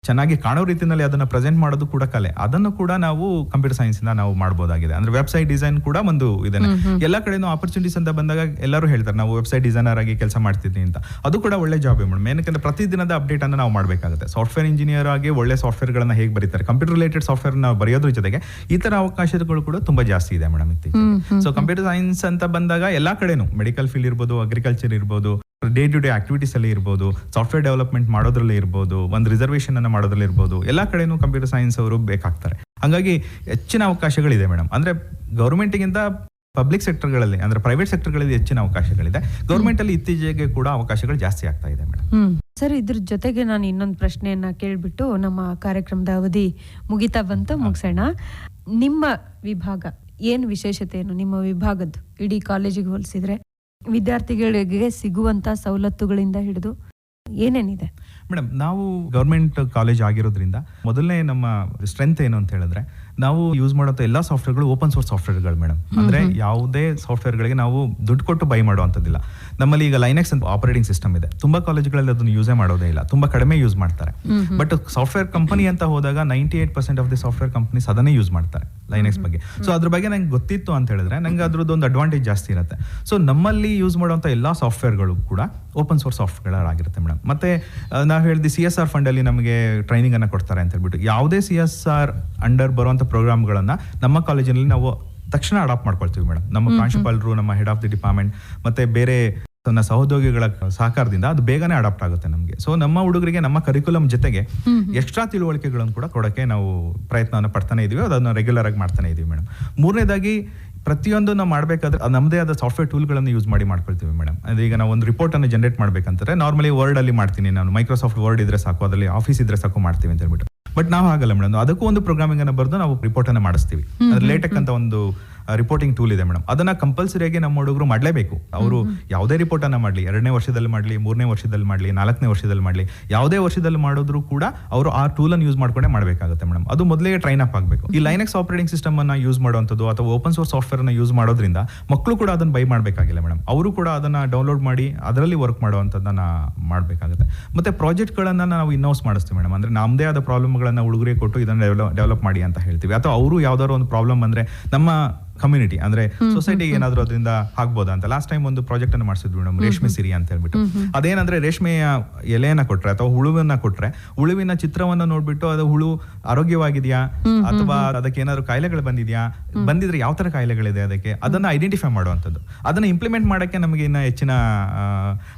ಚೆನ್ನಾಗಿ ಕಾಣೋ ರೀತಿಯಲ್ಲಿ ಅದನ್ನ ಪ್ರೆಸೆಂಟ್ ಮಾಡೋದು ಕೂಡ ಕಲೆ. ಅದನ್ನು ಕೂಡ ನಾವು ಕಂಪ್ಯೂಟರ್ ಸೈನ್ಸ್ ಇಂದ ನಾವು ಮಾಡಬಹುದಾಗಿದೆ ಅಂದ್ರೆ ವೆಬ್ಸೈಟ್ ಡಿಸೈನ್ ಕೂಡ ಒಂದು ಇದೆ ಎಲ್ಲ ಕಡೆನೂ ಆಪರ್ಚುನಿಟೀಸ್ ಅಂತ ಬಂದಾಗ ಎಲ್ಲರೂ ಹೇಳ್ತಾರೆ ನಾವು ವೆಬ್ಸೈಟ್ ಡಿಸೈನರ್ ಆಗಿ ಕೆಲಸ ಮಾಡ್ತಿದ್ವಿ ಅಂತ. ಅದು ಕೂಡ ಒಳ್ಳೆ ಜಾಬ್ ಮೇಡಮ್. ಏನಕ್ಕೆ ಪ್ರತಿದಿನದ ಅಪ್ಡೇಟ್ ಅನ್ನು ನಾವು ಮಾಡಬೇಕಾಗುತ್ತೆ. ಸಾಫ್ಟ್ವೇರ್ ಇಂಜಿನಿಯರ್ ಆಗಿ ಒಳ್ಳೆ ಸಾಫ್ಟ್ವೇರ್ ಗಳನ್ನ ಹೇಗೆ ಬರೀತಾರೆ? ಕಂಪ್ಯೂಟರ್ ರಿಲೇಟೆಡ್ ಸಾಫ್ಟ್ವೇರ್ ನಾವು ಬರೆಯೋದ್ರ ಜೊತೆಗೆ ಈ ತರ ಅವಕಾಶಗಳು ಕೂಡ ತುಂಬಾ ಜಾಸ್ತಿ ಇದೆ ಮೇಡಮ್ ಇತ್ತೀಚೆಗೆ. ಸೊ ಕಂಪ್ಯೂಟರ್ ಸೈನ್ಸ್ ಅಂತ ಬಂದಾಗ ಎಲ್ಲಾ ಕಡೆನೂ ಮೆಡಿಕಲ್ ಫೀಲ್ಡ್ ಇರ್ಬೋದು ಅಗ್ರಿಕಲ್ಚರ್ ಇರ್ಬೋದು ಡೇ ಟು ಡೇ ಆಕ್ಟಿವಿಟೀಸ್ ಅಲ್ಲಿ ಇರ್ಬೋದು ಸಾಫ್ಟ್ವೇರ್ ಡೆವಲಪ್ಮೆಂಟ್ ಮಾಡೋದ್ರಲ್ಲಿ ಇರ್ಬೋದು ಒಂದು ರಿಸರ್ವೇಷನ್ ಅನ್ನ ಮಾಡೋದ್ರಲ್ಲಿ ಇರ್ಬೋದು ಎಲ್ಲಾ ಕಡೆನೂ ಕಂಪ್ಯೂಟರ್ ಸೈನ್ಸ್ ಅವರು ಬೇಕಾಗ್ತಾರೆ. ಹಾಗಾಗಿ ಹೆಚ್ಚಿನ ಅವಕಾಶಗಳಿದೆ ಮೇಡಮ್. ಅಂದ್ರೆ ಗೌರ್ಮೆಂಟ್ಗಿಂತ ಪಬ್ಲಿಕ್ ಸೆಕ್ಟರ್ಗಳಲ್ಲಿ ಅಂದ್ರೆ ಪ್ರೈವೇಟ್ ಸೆಕ್ಟರ್ಗಳಲ್ಲಿ ಹೆಚ್ಚಿನ ಅವಕಾಶಗಳಿದೆ. ಗೌರ್ಮೆಂಟ್ ಅಲ್ಲಿ ಇತ್ತೀಚೆಗೆ ಕೂಡ ಅವಕಾಶಗಳು ಜಾಸ್ತಿ ಆಗ್ತಾ ಇದೆ ಮೇಡಮ್. ಸರ್ ಇದ್ರ ಜೊತೆಗೆ ನಾನು ಇನ್ನೊಂದು ಪ್ರಶ್ನೆಯನ್ನ ಕೇಳಿಬಿಟ್ಟು ನಮ್ಮ ಕಾರ್ಯಕ್ರಮದ ಅವಧಿ ಮುಗಿತಾ ಬಂತು ಮುಗಿಸೋಣ. ನಿಮ್ಮ ವಿಭಾಗ ಏನು ವಿಶೇಷತೆ ಏನು ನಿಮ್ಮ ವಿಭಾಗದ್ದು? ಇಡೀ ಕಾಲೇಜಿಗೆ ಹೋಲಿಸಿದ್ರೆ? ವಿದ್ಯಾರ್ಥಿಗಳಿಗೆ ಸಿಗುವಂತ ಸವಲತ್ತುಗಳಿಂದ ಹಿಡಿದು ಏನೇನಿದೆ? ಮೇಡಮ್ ನಾವು ಗೌರ್ಮೆಂಟ್ ಕಾಲೇಜ್ ಆಗಿರೋದ್ರಿಂದ ಮೊದಲನೇ ನಮ್ಮ ಸ್ಟ್ರೆಂತ್ ಏನು ಅಂತ ಹೇಳಿದ್ರೆ ನಾವು ಯೂಸ್ ಮಾಡೋ ಎಲ್ಲ ಸಾಫ್ಟ್ವೇರ್ಗಳು ಓಪನ್ ಸೋರ್ಸ್ ಸಾಫ್ಟ್ವೇರ್ಗಳು ಮೇಡಮ್. ಅಂದ್ರೆ ಯಾವುದೇ ಸಾಫ್ಟ್ವೇರ್ಗಳಿಗೆ ನಾವು ದುಡ್ಡು ಕೊಟ್ಟು ಬೈ ಮಾಡುವಂಥದ್ದಿಲ್ಲ ನಮ್ಮಲ್ಲಿ ಈಗ ಲೈನೆಕ್ಸ್ ಅಂತ ಆಪರೇಟಿಂಗ್ ಸಿಸ್ಟಮ್ ಇದೆ. ತುಂಬಾ ಕಾಲೇಜ್ಗಳಲ್ಲಿ ಅದನ್ನು ಯೂಸೇ ಮಾಡೋದೇ ಇಲ್ಲ. ತುಂಬಾ ಕಡಿಮೆ ಯೂಸ್ ಮಾಡ್ತಾರೆ. ಬಟ್ ಸಾಫ್ಟ್ವೇರ್ ಕಂಪನಿ ಅಂತ ಹೋದಾಗ ninety eight percent of the software companies ಅದನ್ನೇ ಯೂಸ್ ಮಾಡ್ತಾರೆ ಲೈನೆಕ್ಸ್ ಬಗ್ಗೆ. ಸೊ ಅದ್ರ ಬಗ್ಗೆ ನಂಗೆ ಗೊತ್ತಿತ್ತು ಅಂತ ಹೇಳಿದ್ರೆ ನಂಗೆ ಅದ್ರದ್ದು ಒಂದು ಅಡ್ವಾಂಟೇಜ್ ಜಾಸ್ತಿ ಇರುತ್ತೆ. ಸೊ ನಮ್ಮಲ್ಲಿ ಯೂಸ್ ಮಾಡುವಂಥ ಎಲ್ಲ ಸಾಫ್ಟ್ವೇರ್ಗಳು ಕೂಡ ಓಪನ್ ಸೋರ್ಸ್ ಸಾಫ್ಟ್ವೇರ್ ಆಗಿರುತ್ತೆ ಮೇಡಮ್. ಮತ್ತೆ ನಾವು ಹೇಳಿದ ಸಿ ಎಸ್ ಆರ್ ಫಂಡಲ್ಲಿ ನಮಗೆ ಟ್ರೈನಿಂಗ್ ಅನ್ನು ಕೊಡ್ತಾರೆ ಅಂತ ಹೇಳ್ಬಿಟ್ಟು. ಯಾವುದೇ ಸಿ ಎಸ್ ಆರ್ ಅಂಡರ್ ಬರುವಂಥ ಪ್ರೋಗ್ರಾಮ್ಗಳನ್ನು ನಮ್ಮ ಕಾಲೇಜಿನಲ್ಲಿ ನಾವು ತಕ್ಷಣ ಅಡಾಪ್ಟ್ ಮಾಡ್ಕೊಳ್ತೀವಿ ಮೇಡಮ್. ನಮ್ಮ ಪ್ರಾಂಶುಪಾಲರು ನಮ್ಮ ಹೆಡ್ ಆಫ್ ದಿ ಡಿಪಾರ್ಟ್ಮೆಂಟ್ ಮತ್ತೆ ಬೇರೆ ತನ್ನ ಸಹೋದ್ಯೋಗಿಗಳ ಸಹಕಾರದಿಂದ ಅದು ಬೇಗನೆ ಅಡಾಪ್ಟ್ ಆಗುತ್ತೆ ನಮಗೆ. ಸೊ ನಮ್ಮ ಹುಡುಗರಿಗೆ ನಮ್ಮ ಕರಿಕುಲಮ್ ಜೊತೆಗೆ ಎಕ್ಸ್ಟ್ರಾ ತಿಳುವಳಿಕೆಗಳನ್ನು ಕೂಡ ಕೊಡೋಕೆ ನಾವು ಪ್ರಯತ್ನವನ್ನು ಪಡ್ತಾನೆ ಇದೀವಿ. ಅದನ್ನು ರೆಗ್ಯುಲರ್ ಆಗಿ ಮಾಡ್ತಾನೆ ಇದೀವಿ ಮೇಡಮ್ ಮೂರನೇದಾಗಿ ಪ್ರತಿಯೊಂದು ನಾವು ಮಾಡಬೇಕಾದ್ರೆ ನಮ್ಮದೇ ಆದ ಸಾಫ್ಟ್ವೇರ್ ಟೂಲ್ಗಳನ್ನು ಯೂಸ್ ಮಾಡಿ ಮಾಡ್ಕೊಳ್ತೀವಿ ಮೇಡಮ್ ಅದೇ ಈಗ ನಾವು ಒಂದು ರಿಪೋರ್ಟ್ ಅನ್ನು ಜನರೇಟ್ ಮಾಡಬೇಕಂತಾರೆ ನಾರ್ಮಲಿ ವರ್ಡ್ ಅಲ್ಲಿ ಮಾಡ್ತೀನಿ ನಾನು. ಮೈಕ್ರೋಸಾಫ್ಟ್ ವರ್ಡ್ ಇದ್ರೆ ಸಾಕು ಅದರಲ್ಲಿ ಆಫೀಸ್ ಇದ್ರೆ ಸಾಕು ಮಾಡ್ತೀವಿ ಅಂತ ಹೇಳ್ಬಿಟ್ಟು. ಬಟ್ ನಾವು ಆಗಲ್ಲ ಮೇಡಮ್ ಅದಕ್ಕೂ ಒಂದು ಪ್ರೋಗ್ರಾಮಿಂಗ್ ಅನ್ನು ಬರೆದು ನಾವು ರಿಪೋರ್ಟ್ ಅನ್ನು ಮಾಡಿಸ್ತೀವಿ. ಅದ್ರ ಅಂತ ಒಂದು ರಿಪೋರ್ಟಿಂಗ್ ಟೂಲ್ ಇದೆ ಮೇಡಮ್. ಅದನ್ನ ಕಂಪಲ್ಸರಿಯಾಗಿ ನಮ್ಮ ಹುಡುಗರು ಮಾಡಲೇಬೇಕು. ಅವರು ಯಾವುದೇ ರಿಪೋರ್ಟ್ ಅನ್ನ ಮಾಡಲಿ ಎರಡನೇ ವರ್ಷದಲ್ಲಿ ಮಾಡಲಿ ಮೂರನೇ ವರ್ಷದಲ್ಲಿ ಮಾಡಲಿ ನಾಲ್ಕನೇ ವರ್ಷದಲ್ಲಿ ಮಾಡಲಿ ಯಾವುದೇ ವರ್ಷದಲ್ಲಿ ಮಾಡಿದ್ರು ಕೂಡ ಅವರು ಆ ಟೂಲ್ ಅನ್ನು ಯೂಸ್ ಮಾಡ್ಕೊಂಡೇ ಮಾಡಬೇಕಾಗುತ್ತೆ ಮೇಡಮ್. ಅದು ಮೊದಲೇ ಟ್ರೈನ್ ಅಪ್ ಆಗಬೇಕು. ಈ ಲೈನೆಕ್ಸ್ ಆಪರೇಟಿಂಗ್ ಸಿಸ್ಟಮ್ ಅನ್ನ ಯೂಸ್ ಮಾಡುವಂಥದ್ದು ಅಥವಾ ಓಪನ್ ಸೋರ್ಸ್ ಸಾಫ್ಟ್ವೇರ್ ಅನ್ನ ಯೂಸ್ ಮಾಡೋದ್ರಿಂದ ಮಕ್ಕಳು ಕೂಡ ಅದನ್ನು ಬೈ ಮಾಡಬೇಕಾಗಿಲ್ಲ ಮೇಡಮ್. ಅವರು ಕೂಡ ಅದನ್ನ ಡೌನ್ಲೋಡ್ ಮಾಡಿ ಅದರಲ್ಲಿ ವರ್ಕ್ ಮಾಡುವಂಥದ್ದನ್ನ ಮಾಡಬೇಕಾಗುತ್ತೆ. ಮತ್ತೆ ಪ್ರಾಜೆಕ್ಟ್ಗಳನ್ನ ನಾವು ಇನ್ನೋಸ್ ಮಾಡಿಸ್ತೀವಿ ಮೇಡಮ್. ಅಂದ್ರೆ ನಮ್ಮದೇ ಆದ ಪ್ರಾಬ್ಲಮ್ಗಳನ್ನ ಹುಡುಗರಿಗೆ ಕೊಟ್ಟು ಇದನ್ನ ಡೆವಲಪ್ ಮಾಡಿ ಅಂತ ಹೇಳ್ತೀವಿ. ಅಥವಾ ಅವರು ಯಾವ್ದಾದ್ರು ಒಂದು ಪ್ರಾಬ್ಲಮ್ ಅಂದ್ರೆ ನಮ್ಮ ಕಮ್ಯುನಿಟಿ ಅಂದ್ರೆ ಸೊಸೈಟಿಗೆ ಏನಾದ್ರು ಅದರಿಂದ ಆಗ್ಬೋದಾ ಅಂತ. ಲಾಸ್ಟ್ ಟೈಮ್ ಒಂದು ಪ್ರಾಜೆಕ್ಟ್ ಅನ್ನು ಮಾಡಿಸಿದ್ವಿ ಮೇಡಮ್ ರೇಷ್ಮೆ ಸಿರಿ ಅಂತ ಹೇಳ್ಬಿಟ್ಟು. ಅದೇನಂದ್ರೆ ರೇಷ್ಮೆಯ ಎಲೆಯನ್ನ ಕೊಟ್ರೆ ಅಥವಾ ಹುಳುವನ್ನ ಕೊಟ್ರೆ ಹುಳುವಿನ ಚಿತ್ರವನ್ನ ನೋಡ್ಬಿಟ್ಟು ಅದು ಹುಳು ಆರೋಗ್ಯವಾಗಿದೆಯಾ? ಅಥವಾ ಅದಕ್ಕೆ ಏನಾದ್ರು ಕಾಯಿಲೆಗಳು ಬಂದಿದ್ಯಾ? ಬಂದಿದ್ರೆ ಯಾವ ತರ ಕಾಯಿಲೆಗಳಿದೆ ಅದಕ್ಕೆ? ಅದನ್ನ ಐಡೆಂಟಿಫೈ ಮಾಡುವಂಥದ್ದು. ಅದನ್ನ ಇಂಪ್ಲಿಮೆಂಟ್ ಮಾಡಕ್ಕೆ ನಮಗೆ ಇನ್ನ ಹೆಚ್ಚಿನ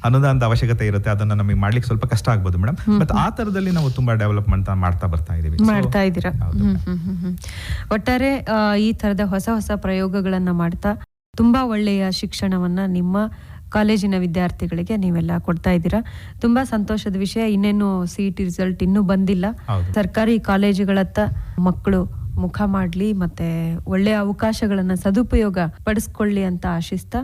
ಅನುದಾನದ ಅವಶ್ಯಕತೆ ಇರುತ್ತೆ. ಅದನ್ನ ನಮಗೆ ಮಾಡ್ಲಿಕ್ಕೆ ಸ್ವಲ್ಪ ಕಷ್ಟ ಆಗ್ಬೋದು ಮೇಡಮ್. ಬಟ್ ಆ ತರದಲ್ಲಿ ನಾವು ತುಂಬಾ ಡೆವಲಪ್ಮೆಂಟ್ ಮಾಡ್ತಾ ಬರ್ತಾ ಇದೀವಿ. ಮಾಡ್ತಾ ಇದ್ದೀರಾ. ಒಟ್ಟಾರೆ ಈ ತರದ ಹೊಸ ಹೊಸ ಪ್ರಯೋಗಗಳನ್ನ ಮಾಡ್ತಾ ತುಂಬಾ ಒಳ್ಳೆಯ ಶಿಕ್ಷಣವನ್ನ ನಿಮ್ಮ ಕಾಲೇಜಿನ ವಿದ್ಯಾರ್ಥಿಗಳಿಗೆ ನೀವೆಲ್ಲ ಕೊಡ್ತಾ ಇದ್ದೀರಾ. ತುಂಬಾ ಸಂತೋಷದ ವಿಷಯ. ಇನ್ನೇನು ಸಿ ಟಿ ರಿಸಲ್ಟ್ ಇನ್ನೂ ಬಂದಿಲ್ಲ. ಸರ್ಕಾರಿ ಕಾಲೇಜುಗಳತ್ತ ಮಕ್ಕಳು ಮುಖ ಮಾಡ್ಲಿ ಮತ್ತೆ ಒಳ್ಳೆಯ ಅವಕಾಶಗಳನ್ನ ಸದುಪಯೋಗ ಪಡಿಸ್ಕೊಳ್ಳಿ ಅಂತ ಆಶಿಸ್ತಾ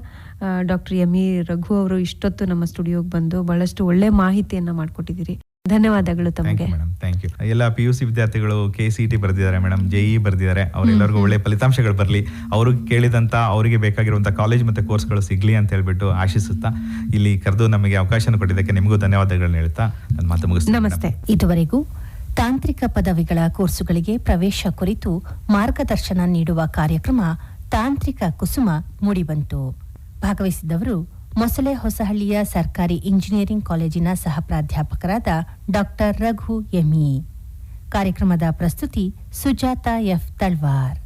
ಡಾಕ್ಟರ್ ಎಂ ಇ ರಘು ಅವರು ಇಷ್ಟೊತ್ತು ನಮ್ಮ ಸ್ಟುಡಿಯೋಗೆ ಬಂದು ಬಹಳಷ್ಟು ಒಳ್ಳೆ ಮಾಹಿತಿಯನ್ನ ಮಾಡ್ಕೊಟ್ಟಿದ್ದೀರಿ. ಧನ್ಯವಾದಗಳು ತಮಗೆ. ಮೇಡಮ್ ಥ್ಯಾಂಕ್ ಯು ಎಲ್ಲ ಪಿ ಯು ಸಿ ವಿದ್ಯಾರ್ಥಿಗಳು ಕೆ ಸಿ ಟಿ ಬರೆದಿದ್ದಾರೆ ಮೇಡಮ್ ಜೆಇ ಇ ಬರೆದಿದ್ದಾರೆ. ಅವರೆಲ್ಲರಿಗೂ ಒಳ್ಳೆ ಫಲಿತಾಂಶಗಳು ಬರಲಿ. ಅವ್ರಿಗೆ ಕೇಳಿದಂತ ಅವರಿಗೆ ಬೇಕಾಗಿರುವಂತ ಕಾಲೇಜ್ ಮತ್ತೆ ಕೋರ್ಸ್ಗಳು ಸಿಗ್ಲಿ ಅಂತ ಹೇಳ್ಬಿಟ್ಟು ಆಶಿಸುತ್ತಾ ಇಲ್ಲಿ ಕರೆದು ನಮಗೆ ಅವಕಾಶ ಕೊಟ್ಟಿದ್ದಕ್ಕೆ ನಿಮಗೂ ಧನ್ಯವಾದಗಳನ್ನ ಹೇಳ್ತಾ ನನ್ನ ಮಾತು ಮುಗಿಸ್ತೀನಿ ನಮಸ್ತೆ. ಇದುವರೆಗೂ ತಾಂತ್ರಿಕ ಪದವಿಗಳ ಕೋರ್ಸುಗಳಿಗೆ ಪ್ರವೇಶ ಕುರಿತು ಮಾರ್ಗದರ್ಶನ ನೀಡುವ ಕಾರ್ಯಕ್ರಮ ತಾಂತ್ರಿಕ ಕುಸುಮ ಮೂಡಿಬಂತು. ಭಾಗವಹಿಸಿದವರು ಮೊಸಳೆ ಹೊಸಹಳ್ಳಿಯ ಸರ್ಕಾರಿ ಇಂಜಿನಿಯರಿಂಗ್ ಕಾಲೇಜಿನ ಸಹ ಪ್ರಾಧ್ಯಾಪಕರಾದ ಡಾಕ್ಟರ್ ರಘು ಎಮಿ ಕಾರ್ಯಕ್ರಮದ ಪ್ರಸ್ತುತಿ ಸುಜಾತ ಎಫ್ ತಳ್ವಾರ್.